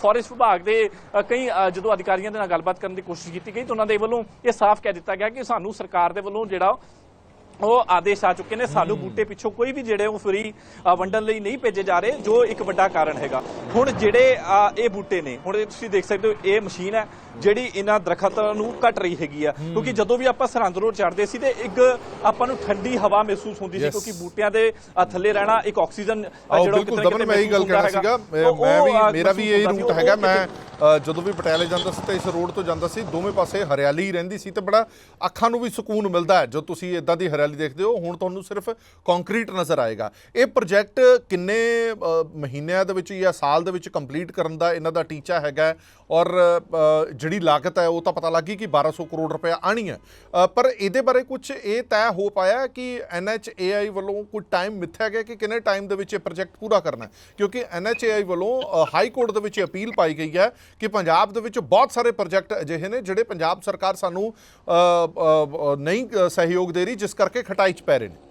ਫੋਰੈਸਟ ਵਿਭਾਗ ਦੇ ਕਈ ਜਦੋਂ ਅਧਿਕਾਰੀਆਂ ਦੇ ਨਾਲ ਗੱਲਬਾਤ ਕਰਨ ਦੀ ਕੋਸ਼ਿਸ਼ ਕੀਤੀ ਗਈ ਤਾਂ ਉਹਨਾਂ ਦੇ ਵੱਲੋਂ ਇਹ ਸਾਫ਼ ਕਹਿ ਦਿੱਤਾ ਗਿਆ ਕਿ ਸਾਨੂੰ ਸਰਕਾਰ ਦੇ ਵੱਲੋਂ ਜਿਹੜਾ ਉਹ ਆਦੇਸ਼ ਆ ਚੁੱਕੇ ਨੇ। ਸਾਨੂੰ ਬੂਟੇ ਪਿੱਛੋਂ ਕੋਈ ਵੀ ਜਿਹੜੇ ਉਹ ਫ੍ਰੀ ਵੰਡਣ ਲਈ ਨਹੀਂ ਭੇਜੇ ਜਾ ਰਹੇ ਜੋ ਇੱਕ ਵੱਡਾ ਕਾਰਨ ਹੈਗਾ। ਹੁਣ ਜਿਹੜੇ ਇਹ ਬੂਟੇ ਨੇ ਹੁਣ ਤੁਸੀਂ ਦੇਖ ਸਕਦੇ ਹੋ ਇਹ ਮਸ਼ੀਨ ਹੈ। ਜਿਹੜੀ ਇਹਨਾਂ ਦਰਖਤਾਂ ਨੂੰ ਕੱਟ ਰਹੀ ਹੈਗੀ ਆ। ਕਿਉਂਕਿ ਜਦੋਂ ਵੀ ਆਪਾਂ ਸਰਹੰਦ ਰੋਡ ਚੜ੍ਹਦੇ ਸੀ ਤੇ ਇੱਕ ਆਪਾਂ ਨੂੰ ਠੰਡੀ ਹਵਾ ਮਹਿਸੂਸ ਹੁੰਦੀ ਸੀ. ਕਿਉਂਕਿ ਬੂਟਿਆਂ ਦੇ ਥੱਲੇ ਰਹਿਣਾ ਇੱਕ ਆਕਸੀਜਨ ਜਿਹੜਾ ਬਿਲਕੁਲ ਦਮਨ ਮੈਂ ਇਹੀ ਗੱਲ ਕਹਿਣਾ ਸੀਗਾ। ਮੈਂ ਵੀ ਮੇਰਾ ਵੀ ਇਹ ਰੂਟ ਹੈਗਾ। ਮੈਂ ਜਦੋਂ ਵੀ ਪਟਿਆਲੇ ਜਾਂਦਾ ਸੀ ਤਾਂ ਇਸ ਰੋਡ ਤੋਂ ਜਾਂਦਾ ਸੀ ਦੋਵੇਂ ਪਾਸੇ ਹਰਿਆਲੀ ਹੀ ਰਹਿੰਦੀ ਸੀ ਤੇ ਬੜਾ ਅੱਖਾਂ ਨੂੰ ਵੀ ਸਕੂਨ ਮਿਲਦਾ ਹੈ। ਜਦੋਂ ਤੁਸੀਂ ਇਦਾਂ ਦੀ ਹਰਿਆਲੀ ਦੇਖਦੇ ਹੋ ਹੁਣ ਤੁਹਾਨੂੰ ਸਿਰਫ ਕੰਕਰੀਟ ਨਜ਼ਰ ਆਏਗਾ। ਇਹ ਪ੍ਰੋਜੈਕਟ ਕਿੰਨੇ ਮਹੀਨਿਆਂ ਦੇ ਵਿੱਚ ਜਾਂ ਸਾਲ ਦੇ ਵਿੱਚ ਕੰਪਲੀਟ ਕਰਨ ਦਾ ਇਹਨਾਂ ਦਾ ਟੀਚਾ ਹੈਗਾ ਔਰ ਜਿਹੜੀ ਲਾਗਤ ਹੈ ਉਹ ਤਾਂ ਪਤਾ ਲੱਗ ਗਈ ਕਿ 1200 ਕਰੋੜ ਰੁਪਏ ਆਣੀ ਹੈ। ਪਰ ਇਹਦੇ ਬਾਰੇ ਕੁਝ ਇਹ ਤੈਅ ਹੋ ਪਾਇਆ ਕਿ NHAI ਵੱਲੋਂ ਕੋਈ ਟਾਈਮ ਮਿੱਥਿਆ ਗਿਆ ਕਿ ਕਿੰਨੇ ਟਾਈਮ ਦੇ ਵਿੱਚ ਇਹ ਪ੍ਰੋਜੈਕਟ ਪੂਰਾ ਕਰਨਾ ਹੈ? ਕਿਉਂਕਿ NHAI ਵੱਲੋਂ ਹਾਈ ਕੋਰਟ ਦੇ ਵਿੱਚ ਅਪੀਲ ਪਾਈ ਗਈ ਹੈ ਕਿ ਪੰਜਾਬ ਦੇ ਵਿੱਚ ਬਹੁਤ ਸਾਰੇ ਪ੍ਰੋਜੈਕਟ ਅਜਿਹੇ ਨੇ ਜਿਹੜੇ ਪੰਜਾਬ ਸਰਕਾਰ ਸਾਨੂੰ ਨਹੀਂ ਸਹਿਯੋਗ ਦੇ ਰਹੀ, ਜਿਸ ਕਰਕੇ ਖਟਾਈ 'ਚ ਪੈ ਰਹੇ ਨੇ।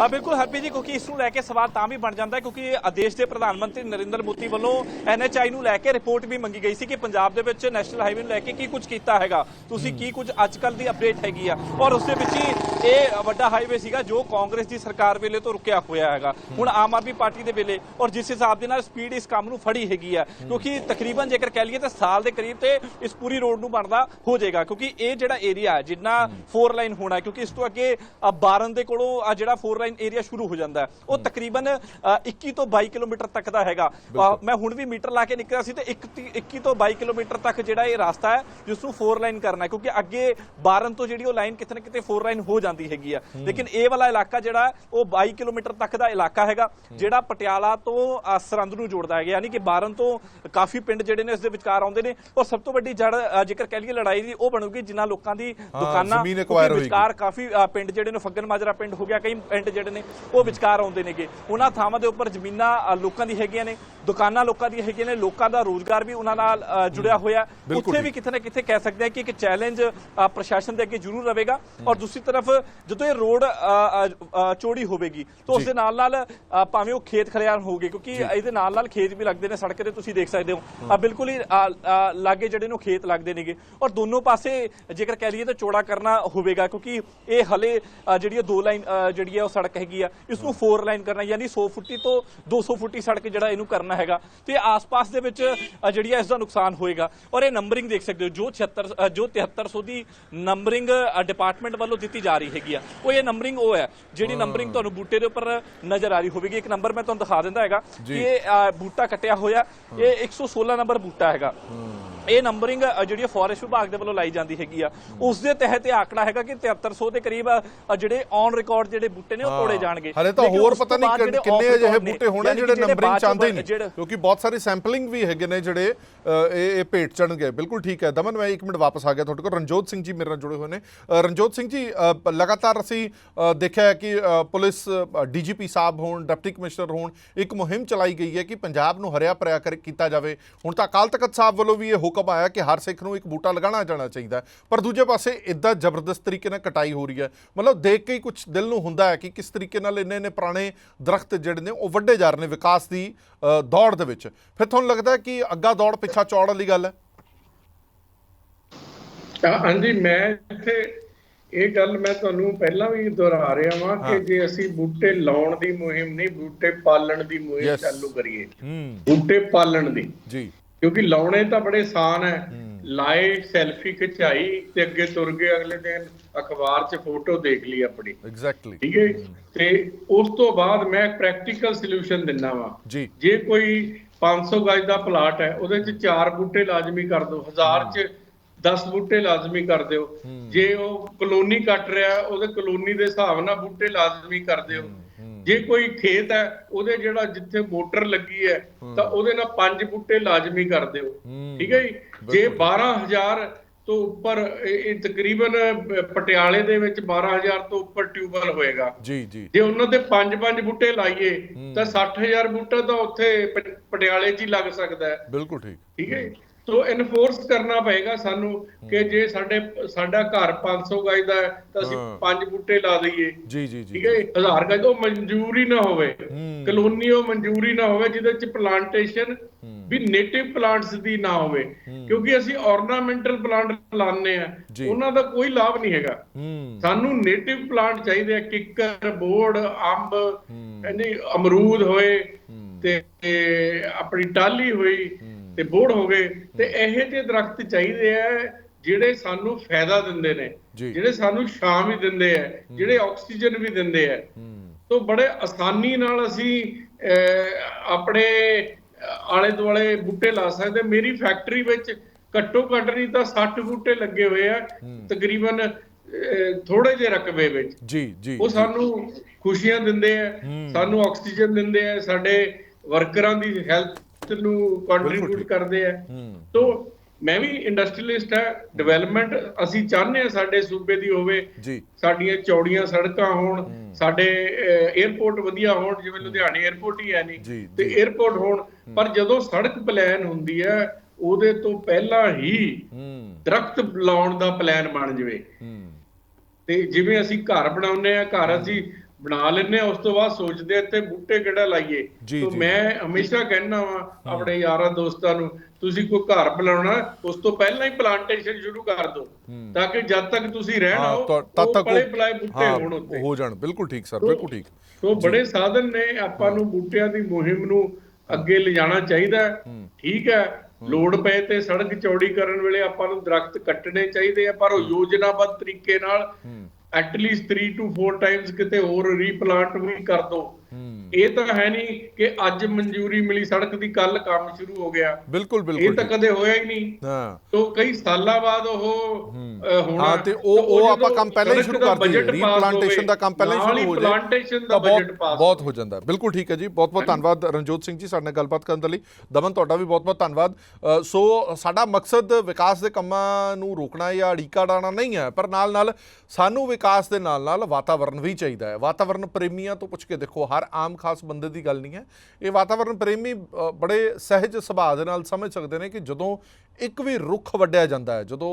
ਆ ਬਿਲਕੁਲ ਹਰਪੀ ਜੀ, ਕਿਉਂਕਿ ਇਸ ਨੂੰ ਲੈ ਕੇ ਸਵਾਲ ਤਾਂ ਵੀ ਬਣ ਜਾਂਦਾ, ਕਿਉਂਕਿ ਇਹ ਦੇਸ਼ ਦੇ ਪ੍ਰਧਾਨ ਮੰਤਰੀ ਨਰਿੰਦਰ ਮੋਦੀ ਵੱਲੋਂ ਐਨਐਚਆਈ ਨੂੰ ਲੈ ਕੇ ਰਿਪੋਰਟ ਵੀ ਮੰਗੀ ਗਈ ਸੀ ਕਿ ਪੰਜਾਬ ਦੇ ਵਿੱਚ ਨੈਸ਼ਨਲ ਹਾਈਵੇ ਨੂੰ ਲੈ ਕੇ ਕੀ ਕੁਝ ਕੀਤਾ ਹੈਗਾ। ਤੁਸੀਂ ਕੀ ਕੁਝ ਅੱਜ ਕੱਲ ਦੀ ਅਪਡੇਟ ਹੈਗੀ ਆ। ਔਰ ਉਸ ਦੇ ਵਿੱਚ ਹੀ ਇਹ ਵੱਡਾ ਹਾਈਵੇ ਸੀਗਾ, ਜੋ ਕਾਂਗਰਸ ਦੀ ਸਰਕਾਰ ਵੇਲੇ ਤੋਂ ਰੁਕਿਆ ਹੋਇਆ ਹੈਗਾ। ਹੁਣ ਆਮ ਆਦਮੀ ਪਾਰਟੀ ਦੇ ਵੇਲੇ ਔਰ ਜਿਸ ਹਿਸਾਬ ਦੇ ਨਾਲ ਸਪੀਡ ਇਸ ਕੰਮ ਨੂੰ ਫੜੀ ਹੈਗੀ ਆ, ਕਿਉਂਕਿ ਤਕਰੀਬਨ ਜੇਕਰ ਕਹਿ ਲਈਏ ਤਾਂ ਸਾਲ ਦੇ ਕਰੀਬ ਤੇ ਇਸ ਪੂਰੀ ਰੋਡ ਨੂੰ ਬਣਦਾ ਹੋ ਜਾਏਗਾ, ਕਿਉਂਕਿ ਇਹ ਜਿਹੜਾ ਏਰੀਆ ਹੈ ਜਿੰਨਾ 4 ਲਾਈਨ ਹੋਣਾ ਕਿਉਂਕਿ ਇਸ ਤੋਂ ਅੱਗੇ ਬਾਰਨ ਦੇ ਕੋਲੋਂ ਆ ਜਿਹੜਾ 4 ਲਾਈਨ ਏਰੀਆ ਸ਼ੁਰੂ ਹੋ ਜਾਂਦਾ ਉਹ ਤਕਰੀਬਨ ਅ, 21 ਤੋਂ 22 ਕਿਲੋਮੀਟਰ ਤੱਕ ਦਾ ਹੈਗਾ। ਮੈਂ ਹੁਣ ਵੀ ਮੀਟਰ ਲਾ ਕੇ ਨਿਕਲਿਆ ਸੀ ਤੇ 21 ਤੋਂ 22 ਕਿਲੋਮੀਟਰ ਤੱਕ ਜਿਹੜਾ ਇਹ ਰਸਤਾ ਹੈ ਜਿਸ ਨੂੰ 4 ਲਾਈਨ ਕਰਨਾ ਕਿਉਂਕਿ ਅੱਗੇ ਬਾਰਨ ਤੋਂ ਜਿਹੜੀ ਉਹ ਲਾਈਨ ਕਿਤੇ ਨਾ ਕਿਤੇ 4 ਲਾਈਨ ਹੋ ਜਾਂਦੀ ਹੈਗੀ ਆ। ਲੇਕਿਨ ਇਹ ਵਾਲਾ ਇਲਾਕਾ ਜਿਹੜਾ ਉਹ 22 ਕਿਲੋਮੀਟਰ ਤੱਕ ਦਾ ਇਲਾਕਾ ਹੈਗਾ ਜਿਹੜਾ ਪਟਿਆਲਾ ਤੋਂ ਅ, ਸਰਹੰਦ ਨੂੰ ਜੋੜਦਾ ਹੈਗਾ। ਯਾਨੀ ਕਿ ਬਾਰਨ ਤੋਂ ਕਾਫੀ ਪਿੰਡ ਜਿਹੜੇ ਨੇ ਇਸ ਦੇ ਵਿਚਕਾਰ ਆਉਂਦੇ ਨੇ। ਔਰ ਸਭ ਤੋਂ ਵੱਡੀ ਜੜ ਜੇਕਰ ਕਹਿ ਲਈਏ ਲੜਾਈ ਦੀ ਉਹ ਬਣੂਗੀ ਜਿਨ੍ਹਾਂ ਲੋਕਾਂ ਦੀ ਦੁਕਾਨਾਂ। ਵਿਚਕਾਰ ਕਾਫੀ ਪਿੰਡ ਜਿਹੜੇ ਨੇ ਫੱਗਨ ਮਾਜਰਾ ਪਿੰਡ ਹੋ ਗਿਆ ਕਈ ਪਿੰਡ ਜਿਹੜੇ ਨੇ ਉਹ ਵਿਚਕਾਰ ਆਉਂਦੇ ਨੇਗੇ। ਉਹਨਾਂ ਥਾਵਾਂ ਦੇ ਉੱਪਰ ਜ਼ਮੀਨਾਂ ਲੋਕਾਂ ਦੀ ਹੈਗੀਆਂ ਨੇ ਦੁਕਾਨਾਂ ਲੋਕਾਂ ਦੀ ਹੈਗੀਆਂ ਨੇ ਲੋਕਾਂ ਦਾ ਰੋਜ਼ਗਾਰ ਵੀ ਉਹਨਾਂ ਨਾਲ ਜੁੜਿਆ ਹੋਇਆ। ਉੱਥੇ ਵੀ ਕਿਤੇ ਨਾ ਕਿਤੇ ਕਹਿ ਸਕਦੇ ਆ ਕਿ ਇੱਕ ਚੈਲੰਜ ਪ੍ਰਸ਼ਾਸਨ ਦੇ ਅੱਗੇ ਜ਼ਰੂਰ ਰਹੇਗਾ। ਔਰ ਦੂਸਰੀ ਤਰਫ ਜਦੋਂ ਇਹ ਰੋਡ ਚੌੜੀ ਹੋਵੇਗੀ ਤਾਂ ਉਸ ਦੇ ਨਾਲ ਨਾਲ ਭਾਵੇਂ ਉਹ ਖੇਤ ਖਲਿਆਣ ਹੋਗੇ ਕਿਉਂਕਿ ਇਹਦੇ ਨਾਲ ਨਾਲ ਖੇਤ ਵੀ ਲੱਗਦੇ ਨੇ ਸੜਕ ਤੇ ਤੁਸੀਂ ਦੇਖ ਸਕਦੇ ਹੋ। ਆ ਬਿਲਕੁਲ ਹੀ ਲਾਗੇ ਜਿਹੜੇ ਨੂੰ ਖੇਤ ਲੱਗਦੇ ਨੇਗੇ। ਔਰ ਦੋਨੋਂ ਪਾਸੇ ਜੇਕਰ ਕਹਿ ਲਈਏ ਤਾਂ ਚੌੜਾ ਕਰਨਾ ਹੋਵੇਗਾ ਕਿਉਂਕਿ ਇਹ ਹਲੇ ਜਿਹੜੀ ਦੋ ਲਾਈਨ ਜਿਹੜੀ ਹੈ ਉਹ ਸੜਕ ਹੈਗੀ ਆ ਇਸ ਨੂੰ 4 ਲਾਈਨ ਕਰਨਾ ਯਾਨੀ 100 ਫੁੱਟੀ ਤੋਂ 200 ਫੁੱਟੀ ਸੜਕ ਜਿਹੜਾ ਇਹਨੂੰ ਕਰਨਾ ਹੈਗਾ। ਤੇ ਆਸ-ਪਾਸ ਦੇ ਵਿੱਚ ਜਿਹੜੀ ਇਸ ਦਾ ਨੁਕਸਾਨ ਹੋਏਗਾ। ਔਰ ਇਹ ਨੰਬਰਿੰਗ ਦੇਖ ਸਕਦੇ ਹੋ ਜੋ 76 ਅ, ਜੋ 7300 ਦੀ ਨੰਬਰਿੰਗ ਡਿਪਾਰਟਮੈਂਟ ਵੱਲੋਂ ਦਿੱਤੀ ਜਾ ਰਹੀ ਹੈਗੀ ਆ। ਉਹ ਇਹ ਨੰਬਰਿੰਗ ਉਹ ਹੈ ਜਿਹੜੀ ਨੰਬਰਿੰਗ ਤੁਹਾਨੂੰ ਬੂਟੇ ਦੇ ਉੱਪਰ ਨਜ਼ਰ ਆ ਰਹੀ ਹੋਵੇਗੀ। ਇੱਕ ਨੰਬਰ ਮੈਂ ਤੁਹਾਨੂੰ ਦਿਖਾ ਦਿੰਦਾ ਹੈਗਾ ਕਿ ਇਹ ਬੂਟਾ ਕੱਟਿਆ ਹੋਇਆ ਇਹ 116 ਨੰਬਰ ਬੂਟਾ ਹੈਗਾ। ਇਹ ਨੰਬਰਿੰਗ ਜਿਹੜੀ ਫੋਰੈਸਟ ਵਿਭਾਗ ਦੇ ਵੱਲੋਂ ਲਾਈ ਜਾਂਦੀ ਹੈਗੀ ਆ। ਉਸ ਦੇ ਤਹਿਤ ਇਹ ਆંકੜਾ ਹੈਗਾ ਕਿ 7300 ਦੇ ਕਰੀਬ ਜਿਹੜੇ ਔਨ ਰਿਕਾਰਡ ਜਿਹੜੇ ਬੂਟੇ ਨੇ ਉਹ ਤੋੜੇ ਜਾਣਗੇ। ਹਲੇ ਤਾਂ ਹੋਰ ਪਤਾ ਨਹੀਂ ਕਿੰਨੇ ਅਜਿਹੇ ਨੇ, ਬੂਟੇ ਹੋਣੇ ਜਿਹੜੇ ਨੰਬਰਿੰਗ ਚਾਹੁੰਦੇ ਜਿਹੜੇ- ਕਿਉਂਕਿ ਬਹੁਤ ਸਾਰੀ ਸੈਂਪਲਿੰਗ ਵੀ ਹੈਗੇ ਨੇ ਜਿਹੜੇ ਇਹ ਇਹ ਭੇਟ ਚੜਨਗੇ ਬਿਲਕੁਲ ਠੀਕ ਹੈ। ਦਮਨ ਮੈਂ 1 ਮਿੰਟ ਵਾਪਸ ਆ ਗਿਆ ਤੁਹਾਡੇ ਕੋਲ। ਰਣਜੋਤ ਸਿੰਘ ਜੀ ਮੇਰੇ ਨਾਲ ਜੁੜੇ ਹੋਏ ਨੇ। ਰਣਜੋਤ ਸਿੰਘ ਜੀ ਲਗਾਤਾਰ ਅਸੀਂ ਦੇਖਿਆ ਹੈ ਕਿ ਪੁਲਿਸ ਡੀਜੀਪੀ ਸਾਹਿਬ ਹੋਣ ਡਿਪਟੀ ਕਮਿਸ਼ਨਰ ਹੋਣ ਇੱਕ ਮੁਹਿੰਮ ਚਲਾਈ ਗਈ ਹੈ ਕਿ ਪੰਜਾਬ ਨੂੰ ਹਰਿਆ ਭਰਿਆ ਕਰ ਕੀਤਾ ਜਾਵੇ। ਹੁਣ ਤਾਂ ਅਕਾਲ ਤਖਤ ਸਾਹਿਬ ਵੱਲੋਂ ਵੀ ਇਹ ਹੁਕਮ ਆਇਆ ਕਿ ਹਰ ਸਿੱਖ ਨੂੰ ਇੱਕ ਬੂਟਾ ਲਗਾਉਣਾ ਜਾਣਾ ਚਾਹੀਦਾ। ਪਰ ਦੂਜੇ ਪਾਸੇ ਇਦਾਂ ਜ਼ਬਰਦਸਤ ਤਰੀਕੇ ਨਾਲ ਕਟਾਈ ਹੋ ਰਹੀ ਹੈ। ਮਤਲਬ ਦੇਖ ਕੇ ਹੀ ਕੁਝ ਦਿਲ ਨੂੰ ਹੁੰਦਾ ਹੈ ਕਿ ਕਿਸ ਤਰੀਕੇ ਨਾਲ ਇੰਨੇ ਨੇ ਪੁਰਾਣੇ ਦਰਖਤ ਜਿਹੜੇ ਨੇ ਉਹ ਵੱਡੇ ਜਾ ਰਹੇ ਨੇ ਵਿਕਾਸ ਦੀ ਦੌੜ ਦੇ ਵਿੱਚ। ਫਿਰ ਤੁਹਾਨੂੰ ਲੱਗਦਾ ਕਿ ਅੱਗਾ ਦੌੜ ਪਿੱਛਾ ਚੌੜ ਵਾਲੀ ਗੱਲ ਹੈ? ਹਾਂ- ਹਾਂਜੀ ਮੈਂ ਇੱਥੇ ਇਹ ਗੱਲ ਮੈਂ ਤੁਹਾਨੂੰ ਪਹਿਲਾਂ ਵੀ ਦੁਹਰਾ ਰਿਹਾ ਵਾਂ ਕਿ ਜੇ ਅਸੀਂ ਬੂਟੇ ਲਾਉਣ ਦੀ ਮੁਹਿੰਮ ਨਹੀਂ ਬੂਟੇ ਪਾਲਣ ਦੀ ਮੁਹਿੰਮ. ਚਾਲੂ ਕਰੀਏ। ਬੂਟੇ ਪਾਲਣ ਦੀ। ਜੀ। ਕਿਉਂਕਿ ਲਾਉਣੇ ਤਾਂ ਬੜੇ ਆਸਾਨ ਹੈ। ਲਾਏ ਸੈਲਫੀ ਖਿਚਾਈ ਤੇ ਅੱਗੇ ਤੁਰ ਗਏ ਅਗਲੇ ਦਿਨ ਅਖਬਾਰ 'ਚ ਫੋਟੋ ਦੇਖ ਲਈ ਆਪਣੀ। ਐਗਜ਼ੈਕਟਲੀ ਠੀਕ ਹੈ? ਤੇ ਉਸ ਤੋਂ ਬਾਅਦ ਮੈਂ ਪ੍ਰੈਕਟੀਕਲ ਸੋਲੂਸ਼ਨ ਦਿੰਦਾ ਵਾਂ। ਜੀ। ਜੇ ਕੋਈ 500 ਗਜ ਦਾ ਪਲਾਟ ਹੈ ਉਹਦੇ 'ਚ ਚਾਰ ਬੂਟੇ ਲਾਜ਼ਮੀ ਕਰ ਦਿਓ। ਹਜ਼ਾਰ 'ਚ 10 ਬੂਟੇ ਲਾਜ਼ਮੀ ਕਰ ਦਿਓ। ਜੇ ਉਹ ਕਲੋਨੀ ਕੱਟ ਰਿਹਾ ਉਹਦੇ ਕਲੋਨੀ ਦੇ ਹਿਸਾਬ ਨਾਲ ਬੂਟੇ ਲਾਜ਼ਮੀ ਕਰ ਦਿਓ। ਜੇ ਕੋਈ ਖੇਤ ਹੈ ਉਹਦੇ ਜਿਹੜਾ ਜਿੱਥੇ ਮੋਟਰ ਲੱਗੀ ਹੈ ਤਾਂ ਉਹਦੇ ਨਾਲ ਪੰਜ ਬੂਟੇ ਲਾਜ਼ਮੀ ਕਰ ਦਿਓ। ਠੀਕ ਹੈ ਜੀ? ਜੇ 12000 ਤੋਂ ਉੱਪਰ ਇਹ ਤਕਰੀਬਨ ਪਟਿਆਲੇ ਦੇ ਵਿੱਚ 12000 ਤੋਂ ਉੱਪਰ ਟਿਊਬਲ ਹੋਏਗਾ। ਜੀ ਜੀ। ਜੇ ਉਹਨਾਂ ਦੇ ਪੰਜ ਪੰਜ ਬੂਟੇ ਲਾਈਏ ਤਾਂ 60000 ਬੂਟਾ ਤਾਂ ਉੱਥੇ ਪਟਿਆਲੇ 'ਚ ਹੀ ਲੱਗ ਸਕਦਾ ਹੈ। ਬਿਲਕੁਲ ਠੀਕ। ਠੀਕ ਹੈ ਸੋ ਇਨਫੋਰਸ ਕਰਨਾ ਪਏਗਾ ਸਾਨੂੰ ਕਿ ਜੇ ਸਾਡੇ ਸਾਡਾ ਘਰ 500 ਗਜ ਦਾ ਤਾਂ ਅਸੀਂ। ਪੰਜ ਬੂਟੇ ਲਾ ਦਈਏ। ਜੀ ਜੀ ਜੀ। ਠੀਕ ਹੈ ਹਜ਼ਾਰ ਗਜ ਉਹ ਮਨਜ਼ੂਰੀ ਨਾ ਹੋਵੇ। ਕਲੋਨੀ ਉਹ ਮਨਜ਼ੂਰੀ ਨਾ ਹੋਵੇ ਜਿਹਦੇ ਚ ਪਲਾਂਟੇਸ਼ਨ ਵੀ ਨੇਟਿਵ ਪਲਾਂਟਸ ਦੀ ਨਾ ਹੋਵੇ। ਕਿਉਂਕਿ ਅਸੀਂ ornamental ਪਲਾਂਟ ਲਾਉਂਦੇ ਆ। ਉਹਨਾਂ ਦਾ ਕੋਈ ਲਾਭ ਨਹੀਂ ਹੈਗਾ। ਸਾਨੂੰ ਨੇਟਿਵ ਪਲਾਂਟ ਚਾਹੀਦੇ ਆ ਕਿੱਕਰ ਬੋੜ ਅੰਬ ਨਹੀਂ ਅਮਰੂਦ ਹੋਏ ਤੇ ਆਪਣੀ ਟਾਲੀ ਹੋਈ। ਤੇ ਬੋੜ ਹੋ ਗਏ ਤੇ ਇਹੋ ਜਿਹੇ ਦਰਖਤ ਚਾਹੀਦੇ ਆ ਜਿਹੜੇ ਸਾਨੂੰ ਫਾਇਦਾ ਦਿੰਦੇ ਨੇ। ਜਿਹੜੇ ਸਾਨੂੰ ਛਾਂ ਵੀ ਦਿੰਦੇ ਆ ਜਿਹੜੇ ਆਕਸੀਜਨ ਵੀ ਦਿੰਦੇ ਆ। ਤੋਂ ਬੜੇ ਆਸਾਨੀ ਨਾਲ ਅਸੀਂ ਆਪਣੇ ਆਲੇ ਦੁਆਲੇ ਬੂਟੇ ਲਾ ਸਕਦੇ ਮੇਰੀ ਫੈਕਟਰੀ ਵਿੱਚ ਘੱਟੋ ਘੱਟ ਨਹੀਂ ਤਾਂ 60 ਬੂਟੇ ਲੱਗੇ ਹੋਏ ਆ ਤਕਰੀਬਨ ਥੋੜੇ ਜਿਹੇ ਰਕਬੇ ਵਿੱਚ। ਜੀ ਜੀ ਉਹ ਸਾਨੂੰ ਖੁਸ਼ੀਆਂ ਦਿੰਦੇ ਆ ਸਾਨੂੰ ਆਕਸੀਜਨ ਦਿੰਦੇ ਆ। ਸਾਡੇ ਵਰਕਰਾਂ ਦੀ ਹੈਲਥ ਨੂੰ ਕੰਟਰੀਬਿਊਟ ਕਰਦੇ ਆ। ਤੋਂ ਮੈਂ ਵੀ ਇੰਡਸਟਰੀਅਲਿਸਟ ਆ ਡਿਵੈਲਪਮੈਂਟ ਅਸੀਂ ਚਾਹੁੰਦੇ ਆ ਸਾਡੇ ਸੂਬੇ ਦੀ ਹੋਵੇ ਸਾਡੀਆਂ ਚੌੜੀਆਂ ਸੜਕਾਂ ਹੋਣ ਸਾਡੇ 에어ਪੋਰਟ ਵਧੀਆ ਹੋਣ ਜਿਵੇਂ ਲੁਧਿਆਣੇ 에어ਪੋਰਟ ਹੀ ਹੈ ਨਹੀਂ ਤੇ 에어ਪੋਰਟ ਹੋਣ ਪਰ ਜਦੋਂ ਸੜਕ ਪਲਾਨ ਹੁੰਦੀ ਹੈ ਉਹਦੇ ਤੋਂ ਪਹਿਲਾਂ ਹੀ ਦਰਖਤ ਲਾਉਣ ਦਾ ਪਲਾਨ ਬਣ ਜਵੇ। ਤੇ ਜਿਵੇਂ ਅਸੀਂ ਘਰ ਬਣਾਉਂਦੇ ਆ ਘਰ ਅਸੀਂ ਬਣਾ ਆ ਉਸ ਤੋਂ ਬਾਅਦ ਸੋਚਦੇ ਤੇ ਬੂਟੇ ਕਿਹੜਾ ਲਾਈਏ। ਤੋਂ। ਮੈਂ ਹਮੇਸ਼ਾ ਕਹਿਣਾ ਵਾਂ ਆਪਣੇ ਯਾਰਾਂ ਦੋਸਤਾਂ ਨੂੰ ਤੁਸੀਂ ਕੋਈ ਘਰ ਬਣਾਉਣਾ ਉਸ ਤੋਂ ਪਹਿਲਾਂ ਹੀ ਪਲਾਂਟੇਸ਼ਨ ਸ਼ੁਰੂ ਕਰ ਦਿਓ। ਤਾਂ ਕਿ ਜਦ ਤੱਕ ਤੁਸੀਂ ਰਹਿਣਾ ਹਾਂ ਤਦ ਤੱਕ ਉਹ- ਪਲਾਏ ਬੂਟੇ ਹੋਣ ਉੱਤੇ। ਹੋ ਜਾਣ। ਬਿਲਕੁਲ ਠੀਕ ਸਰ ਬਿਲਕੁਲ ਠੀਕ। ਸੋ ਬੜੇ ਸਾਧਨ ਨੇ ਆਪਾਂ ਨੂੰ ਬੂਟਿਆਂ ਦੀ ਮੁਹਿੰਮ ਨੂੰ ਅੱਗੇ ਲਿਜਾਣਾ ਚਾਹੀਦਾ। ਠੀਕ ਹੈ ਲੋੜ ਪਏ ਤੇ ਸੜਕ ਚੌੜੀ ਕਰਨ ਵੇਲੇ ਆਪਾਂ ਨੂੰ ਦਰਖਤ ਕੱਟਣੇ ਚਾਹੀਦੇ ਆ ਪਰ ਉਹ ਯੋਜਨਾਬੱਧ ਤਰੀਕੇ ਨਾਲ ਐਟਲੀਸਟ 3 ਟੂ 4 ਟਾਈਮਸ ਕਿਤੇ ਹੋਰ ਰੀਪਲਾਂਟ ਵੀ ਕਰ ਦੋ। ਇਹ ਤਾਂ ਹੈ ਨਹੀਂ ਕਿ ਅੱਜ ਮਨਜ਼ੂਰੀ ਮਿਲੀ ਸੜਕ ਦੀ ਕੱਲ ਕੰਮ ਸ਼ੁਰੂ ਹੋ ਗਿਆ। ਬਿਲਕੁਲ ਇਹ ਬਿਲਕੁਲ ਤਾਂ ਠੀਕ। ਕਦੇ ਹੋਇਆ ਹੀ ਨਹੀਂ। ਹਾਂ। ਤੋ ਕਈ ਸਾਲਾਂ ਬਾਅਦ ਉਹ ਹੋਣਾ। ਹਾਂ, ਤੇ ਉਹ- ਤਾਂ ਉਹ ਆਪਾਂ ਕੰਮ ਪਹਿਲਾਂ ਹੀ ਸ਼ੁਰੂ ਕਰ Replantation ਹੋਵੇ, ਦਾ ਕੰਮ ਪਹਿਲਾਂ ਹੀ ਸ਼ੁਰੂ ਹੋ ਜਾਏ। plantation ਦਾ ਤਾਂ ਬਜਟ ਪਾਸ ਬਹੁਤ ਹੋ ਜਾਂਦਾ। ਬਿਲਕੁਲ ਠੀਕ ਹੈ ਜੀ। ਬਹੁਤ ਬਹੁਤ ਧੰਨਵਾਦ ਰਣਜੋਤ ਸਿੰਘ ਜੀ ਸਾਡੇ ਨਾਲ ਗੱਲਬਾਤ ਕਰਨ ਦੇ ਲਈ। ਦਮਨ ਤੁਹਾਡਾ ਵੀ ਬਹੁਤ ਬਹੁਤ ਧੰਨਵਾਦ। ਸੋ ਸਾਡਾ ਮਕਸਦ ਵਿਕਾਸ ਦੇ ਕੰਮਾਂ ਨੂੰ ਰੋਕਣਾ ਜਾਂ ਅੜੀਕਾ ਡਾਣਾ ਨਹੀਂ ਹੈ ਪਰ ਨਾਲ ਨਾਲ ਸਾਨੂੰ ਵਿਕਾਸ ਦੇ ਨਾਲ ਨਾਲ ਵਾਤਾਵਰਣ ਵੀ ਚਾਹੀਦਾ ਹੈ। ਵਾਤਾਵਰਣ ਪ੍ਰੇਮੀਆਂ ਤੋਂ ਪੁੱਛ ਕੇ ਦੇਖੋ ਹਰ ਆਮ ਖਾਸ ਬੰਦੇ ਦੀ ਗੱਲ ਨਹੀਂ ਹੈ। ਇਹ ਵਾਤਾਵਰਣ ਪ੍ਰੇਮੀ ਬੜੇ ਸਹਿਜ ਸੁਭਾਅ ਦੇ ਨਾਲ ਸਮਝ ਸਕਦੇ ਨੇ ਕਿ ਜਦੋਂ ਇੱਕ ਵੀ ਰੁੱਖ ਵੱਢਿਆ ਜਾਂਦਾ ਹੈ, ਜਦੋਂ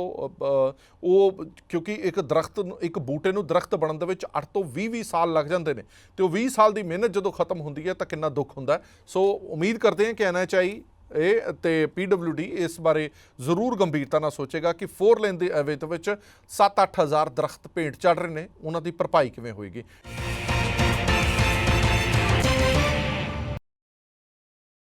ਉਹ ਕਿਉਂਕਿ ਇੱਕ ਦਰਖਤ ਨੂੰ, ਇੱਕ ਬੂਟੇ ਨੂੰ ਦਰਖਤ ਬਣਨ ਦੇ ਵਿੱਚ 8 ਤੋਂ 20 20 ਸਾਲ ਲੱਗ ਜਾਂਦੇ ਨੇ ਤੇ ਉਹ 20 ਸਾਲ ਦੀ ਮਿਹਨਤ ਜਦੋਂ ਖਤਮ ਹੁੰਦੀ ਹੈ ਤਾਂ ਕਿੰਨਾ ਦੁੱਖ ਹੁੰਦਾ ਸੋ ਉਮੀਦ ਕਰਦੇ ਹਾਂ ਕਿ ਐਨਐਚਆਈ ਇਹ ਤੇ ਪੀਡਬਲਯੂਡੀ ਇਸ ਬਾਰੇ ਜ਼ਰੂਰ ਗੰਭੀਰਤਾ ਨਾਲ ਸੋਚੇਗਾ ਕਿ 4 ਲੇਨ ਦੇ ਅਵੇ ਦੇ ਵਿੱਚ 7-8000 ਦਰਖਤ ਭੇਂਟ ਚੜ ਰਹੇ ਨੇ। ਉਹਨਾਂ ਦੀ ਭਰਪਾਈ ਕਿਵੇਂ ਹੋਏਗੀ?